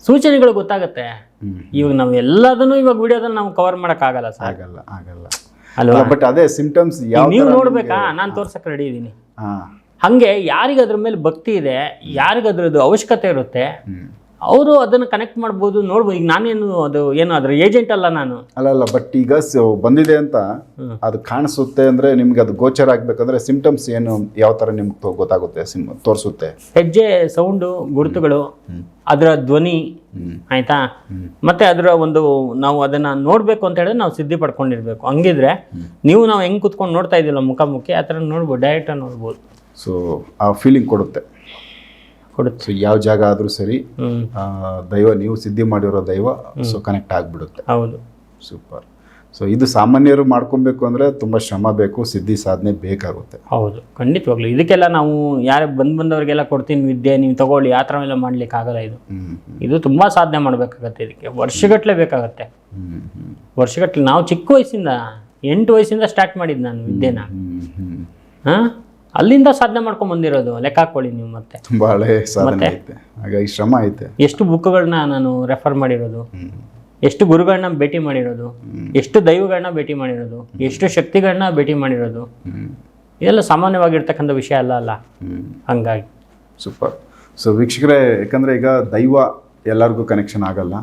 Speaker 1: ಸೂಚನೆಗಳು ಗೊತ್ತಾಗುತ್ತೆ. ಇವಾಗ ನಾವು ಎಲ್ಲದನ್ನು ಇವಾಗ ವಿಡಿಯೋದಲ್ಲಿ ನಾವು ಕವರ್ ಮಾಡೋಕ್ಕಾಗಲ್ಲ ಸರ್.
Speaker 2: ಆಗಲ್ಲ ಆಗಲ್ಲ.
Speaker 1: ಅಲ್ವಾ
Speaker 2: ಬಟ್ ಅದೇ ಸಿಂಪ್ಟಮ್ಸ್
Speaker 1: ನೀವು ನೋಡ್ಬೇಕಾ? ನಾನು ತೋರ್ಸಕ್ಕೆ ರೆಡಿ ಇದ್ದೀನಿ ಹಂಗೆ ಯಾರಿಗದ್ರ ಮೇಲೆ ಭಕ್ತಿ ಇದೆ ಯಾರಿಗದ್ರದ್ದು ಅವಶ್ಯಕತೆ ಇರುತ್ತೆ ಅವರು ಅದನ್ನು ಕನೆಕ್ಟ್ ಮಾಡ್ಬೋದು ನೋಡ್ಬೋದು. ಈಗ ನಾನೇನು ಅದು ಏನು ಅದ್ರ ಏಜೆಂಟ್ ಅಲ್ಲ ನಾನು.
Speaker 2: ಅಲ್ಲ ಅಲ್ಲ ಬಟ್ ಈಗ ಸ- ಬಂದಿದೆ ಅಂತ ಅದು ಕಾಣಿಸುತ್ತೆ ಅಂದ್ರೆ ನಿಮ್ಗೆ ಅದು ಗೋಚರ ಆಗ್ಬೇಕಂದ್ರೆ ಸಿಂಪ್ಟಮ್ಸ್ ಏನು ಯಾವ ತರ ನಿಮ್ಗೆ ಗೊತ್ತಾಗುತ್ತೆ ಸಿಮ್ ತೋರಿಸುತ್ತೆ?
Speaker 1: ಹೆಜ್ಜೆ ಸೌಂಡು ಗುರುತುಗಳು ಅದರ ಧ್ವನಿ ಆಯಿತಾ? ಮತ್ತೆ ಅದರ ಒಂದು ನಾವು ಅದನ್ನ ನೋಡ್ಬೇಕು ಅಂತ ಹೇಳಿದ್ರೆ ನಾವು ಸಿದ್ಧಿ ಪಡ್ಕೊಂಡಿರ್ಬೇಕು. ಹಂಗಿದ್ರೆ ನೀವು ನಾವು ಹೆಂಗ್ ಕುತ್ಕೊಂಡು ನೋಡ್ತಾ ಇದ್ದಿಲ್ಲ ಮುಖಾಮುಖಿ ಆ ಥರ ನೋಡ್ಬೋದು ಡೈರೆಕ್ಟ್ ನೋಡ್ಬೋದು.
Speaker 2: ಸೊ ಆ ಫೀಲಿಂಗ್ ಕೊಡುತ್ತೆ.
Speaker 1: ಕೊಡುತ್ತೆ.
Speaker 2: ಸೊ ಯಾವ ಜಾಗ ಆದರೂ ಸರಿ ದೈವ ನೀವು ಸಿದ್ಧಿ ಮಾಡಿರೋ ದೈವ ಸೊ ಕನೆಕ್ಟ್ ಆಗಿಬಿಡುತ್ತೆ.
Speaker 1: ಹೌದು.
Speaker 2: ಸೂಪರ್ ಸೊ ಇದು ಸಾಮಾನ್ಯರು ಮಾಡ್ಕೊಬೇಕು ಅಂದ್ರೆ ತುಂಬಾ ಶ್ರಮ ಬೇಕು ಸಿದ್ಧಿ ಸಾಧನೆ ಬೇಕಾಗುತ್ತೆ.
Speaker 1: ಹೌದು. ಖಂಡಿತವಾಗ್ಲು. ಇದಕ್ಕೆಲ್ಲ ನಾವು ಯಾರು ಬಂದ್ ಬಂದವರಿಗೆಲ್ಲ ಕೊಡ್ತೀನಿ ವಿದ್ಯೆ ನೀವು ತಗೊಳ್ಳಿ ಆ ಥರ ಎಲ್ಲ ಮಾಡ್ಲಿಕ್ಕೆ ಆಗಲ್ಲ ಇದು. ಇದು ತುಂಬಾ ಸಾಧನೆ ಮಾಡಬೇಕಾಗತ್ತೆ ಇದಕ್ಕೆ. ವರ್ಷಗಟ್ಟಲೆ ಬೇಕಾಗತ್ತೆ. ವರ್ಷಗಟ್ಟಲೆ ನಾವು ಚಿಕ್ಕ ವಯಸ್ಸಿಂದ ಎಂಟು ವಯಸ್ಸಿಂದ ಸ್ಟಾರ್ಟ್ ಮಾಡಿದ್ದು ನಾನು ವಿದ್ಯೆನ. ಹಾಂ? ಅಲ್ಲಿಂದ ಸಾಧನೆ ಮಾಡ್ಕೊಂಡ್ ಬಂದಿರೋದು ಲೆಕ್ಕ ಹಾಕೊಳ್ಳಿ ನೀವು ಮತ್ತೆ.
Speaker 2: ತುಂಬಾ ಹಳೆ ಸಾಧನೆ ಐತೆ. ಹಾಗಾಗಿ ಶ್ರಮ ಐತೆ.
Speaker 1: ಎಷ್ಟು ಬುಕ್ಗಳನ್ನ ನಾನು ರೆಫರ್ ಮಾಡಿರೋದು ಎಷ್ಟು ಗುರುಗಳನ್ನ ಭೇಟಿ ಮಾಡಿರೋದು ಎಷ್ಟು ದೈವಗಳನ್ನ ಭೇಟಿ ಮಾಡಿರೋದು ಎಷ್ಟು ಶಕ್ತಿಗಳನ್ನ ಭೇಟಿ ಮಾಡಿರೋದು ಇದೆಲ್ಲ ಸಾಮಾನ್ಯವಾಗಿರ್ತಕ್ಕಂಥ ವಿಷಯ ಅಲ್ಲ ಅಲ್ಲ? ಹಂಗಾಗಿ.
Speaker 2: ಸೂಪರ್ ಸೊ ವೀಕ್ಷಕರೇ ಯಾಕಂದರೆ ಈಗ ದೈವ ಎಲ್ಲರಿಗೂ ಕನೆಕ್ಷನ್ ಆಗಲ್ಲ.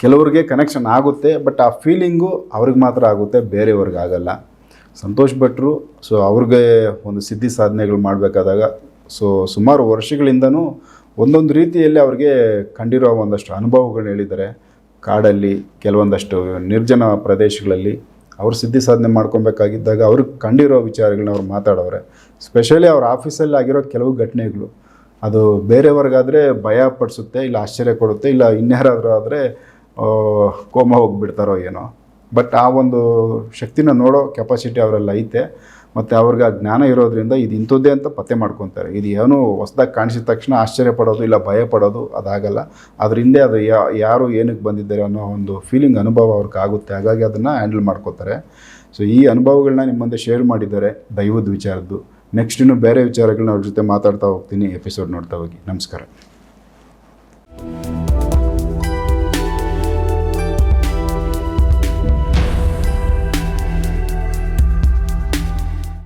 Speaker 2: ಕೆಲವ್ರಿಗೆ ಕನೆಕ್ಷನ್ ಆಗುತ್ತೆ ಬಟ್ ಆ ಫೀಲಿಂಗು ಅವ್ರಿಗೆ ಮಾತ್ರ ಆಗುತ್ತೆ ಬೇರೆಯವ್ರಿಗೆ ಆಗಲ್ಲ. ಸಂತೋಷ್ ಭಟ್ರು ಸೊ ಅವ್ರಿಗೆ ಒಂದು ಸಿದ್ಧಿ ಸಾಧನೆಗಳು ಮಾಡಬೇಕಾದಾಗ ಸೊ ಸುಮಾರು ವರ್ಷಗಳಿಂದನೂ ಒಂದೊಂದು ರೀತಿಯಲ್ಲಿ ಅವ್ರಿಗೆ ಕಂಡಿರೋ ಒಂದಷ್ಟು ಅನುಭವಗಳನ್ನ ಹೇಳಿದ್ದಾರೆ. ಕಾಡಲ್ಲಿ ಕೆಲವೊಂದಷ್ಟು ನಿರ್ಜನ ಪ್ರದೇಶಗಳಲ್ಲಿ ಅವರು ಸಿದ್ಧಿ ಸಾಧನೆ ಮಾಡ್ಕೊಬೇಕಾಗಿದ್ದಾಗ ಅವ್ರಿಗೆ ಕಂಡಿರೋ ವಿಚಾರಗಳನ್ನ ಅವ್ರು ಮಾತಾಡೋರೆ ಸ್ಪೆಷಲಿ ಅವ್ರ ಆಫೀಸಲ್ಲಿ ಆಗಿರೋ ಕೆಲವು ಘಟನೆಗಳು. ಅದು ಬೇರೆಯವ್ರಿಗಾದರೆ ಭಯ ಪಡಿಸುತ್ತೆ, ಇಲ್ಲ ಆಶ್ಚರ್ಯ ಕೊಡುತ್ತೆ, ಇಲ್ಲ ಇನ್ಯಾರಾದರೂ ಆದರೆ ಕೋಮ ಹೋಗಿಬಿಡ್ತಾರೋ ಏನೋ. ಬಟ್ ಆ ಒಂದು ಶಕ್ತಿನ ನೋಡೋ ಕೆಪಾಸಿಟಿ ಅವರೆಲ್ಲ ಐತೆ. ಮತ್ತು ಅವ್ರಿಗೆ ಆ ಜ್ಞಾನ ಇರೋದ್ರಿಂದ ಇದು ಇಂಥದ್ದೇ ಅಂತ ಪತ್ತೆ ಮಾಡ್ಕೊತಾರೆ. ಇದು ಏನು ಹೊಸ್ದಾಗಿ ಕಾಣಿಸಿದ ತಕ್ಷಣ ಆಶ್ಚರ್ಯ ಪಡೋದು ಇಲ್ಲ ಭಯ ಪಡೋದು ಅದಾಗಲ್ಲ. ಅದ್ರ ಹಿಂದೆ ಅದು ಯಾರು ಏನಕ್ಕೆ ಬಂದಿದ್ದಾರೆ ಅನ್ನೋ ಒಂದು ಫೀಲಿಂಗ್ ಅನುಭವ ಅವ್ರಿಗೆ ಆಗುತ್ತೆ. ಹಾಗಾಗಿ ಅದನ್ನು ಹ್ಯಾಂಡಲ್ ಮಾಡ್ಕೋತಾರೆ. ಸೊ ಈ ಅನುಭವಗಳನ್ನ ನಿಮ್ಮ ಮುಂದೆ ಶೇರ್ ಮಾಡಿದ್ದಾರೆ ದೈವದ ವಿಚಾರದ್ದು. ನೆಕ್ಸ್ಟ್ ಇನ್ನು ಬೇರೆ ವಿಚಾರಗಳನ್ನ ಅವ್ರ ಜೊತೆ ಮಾತಾಡ್ತಾ ಹೋಗ್ತೀನಿ. ಎಪಿಸೋಡ್ ನೋಡ್ತಾ ಹೋಗಿ. ನಮಸ್ಕಾರ.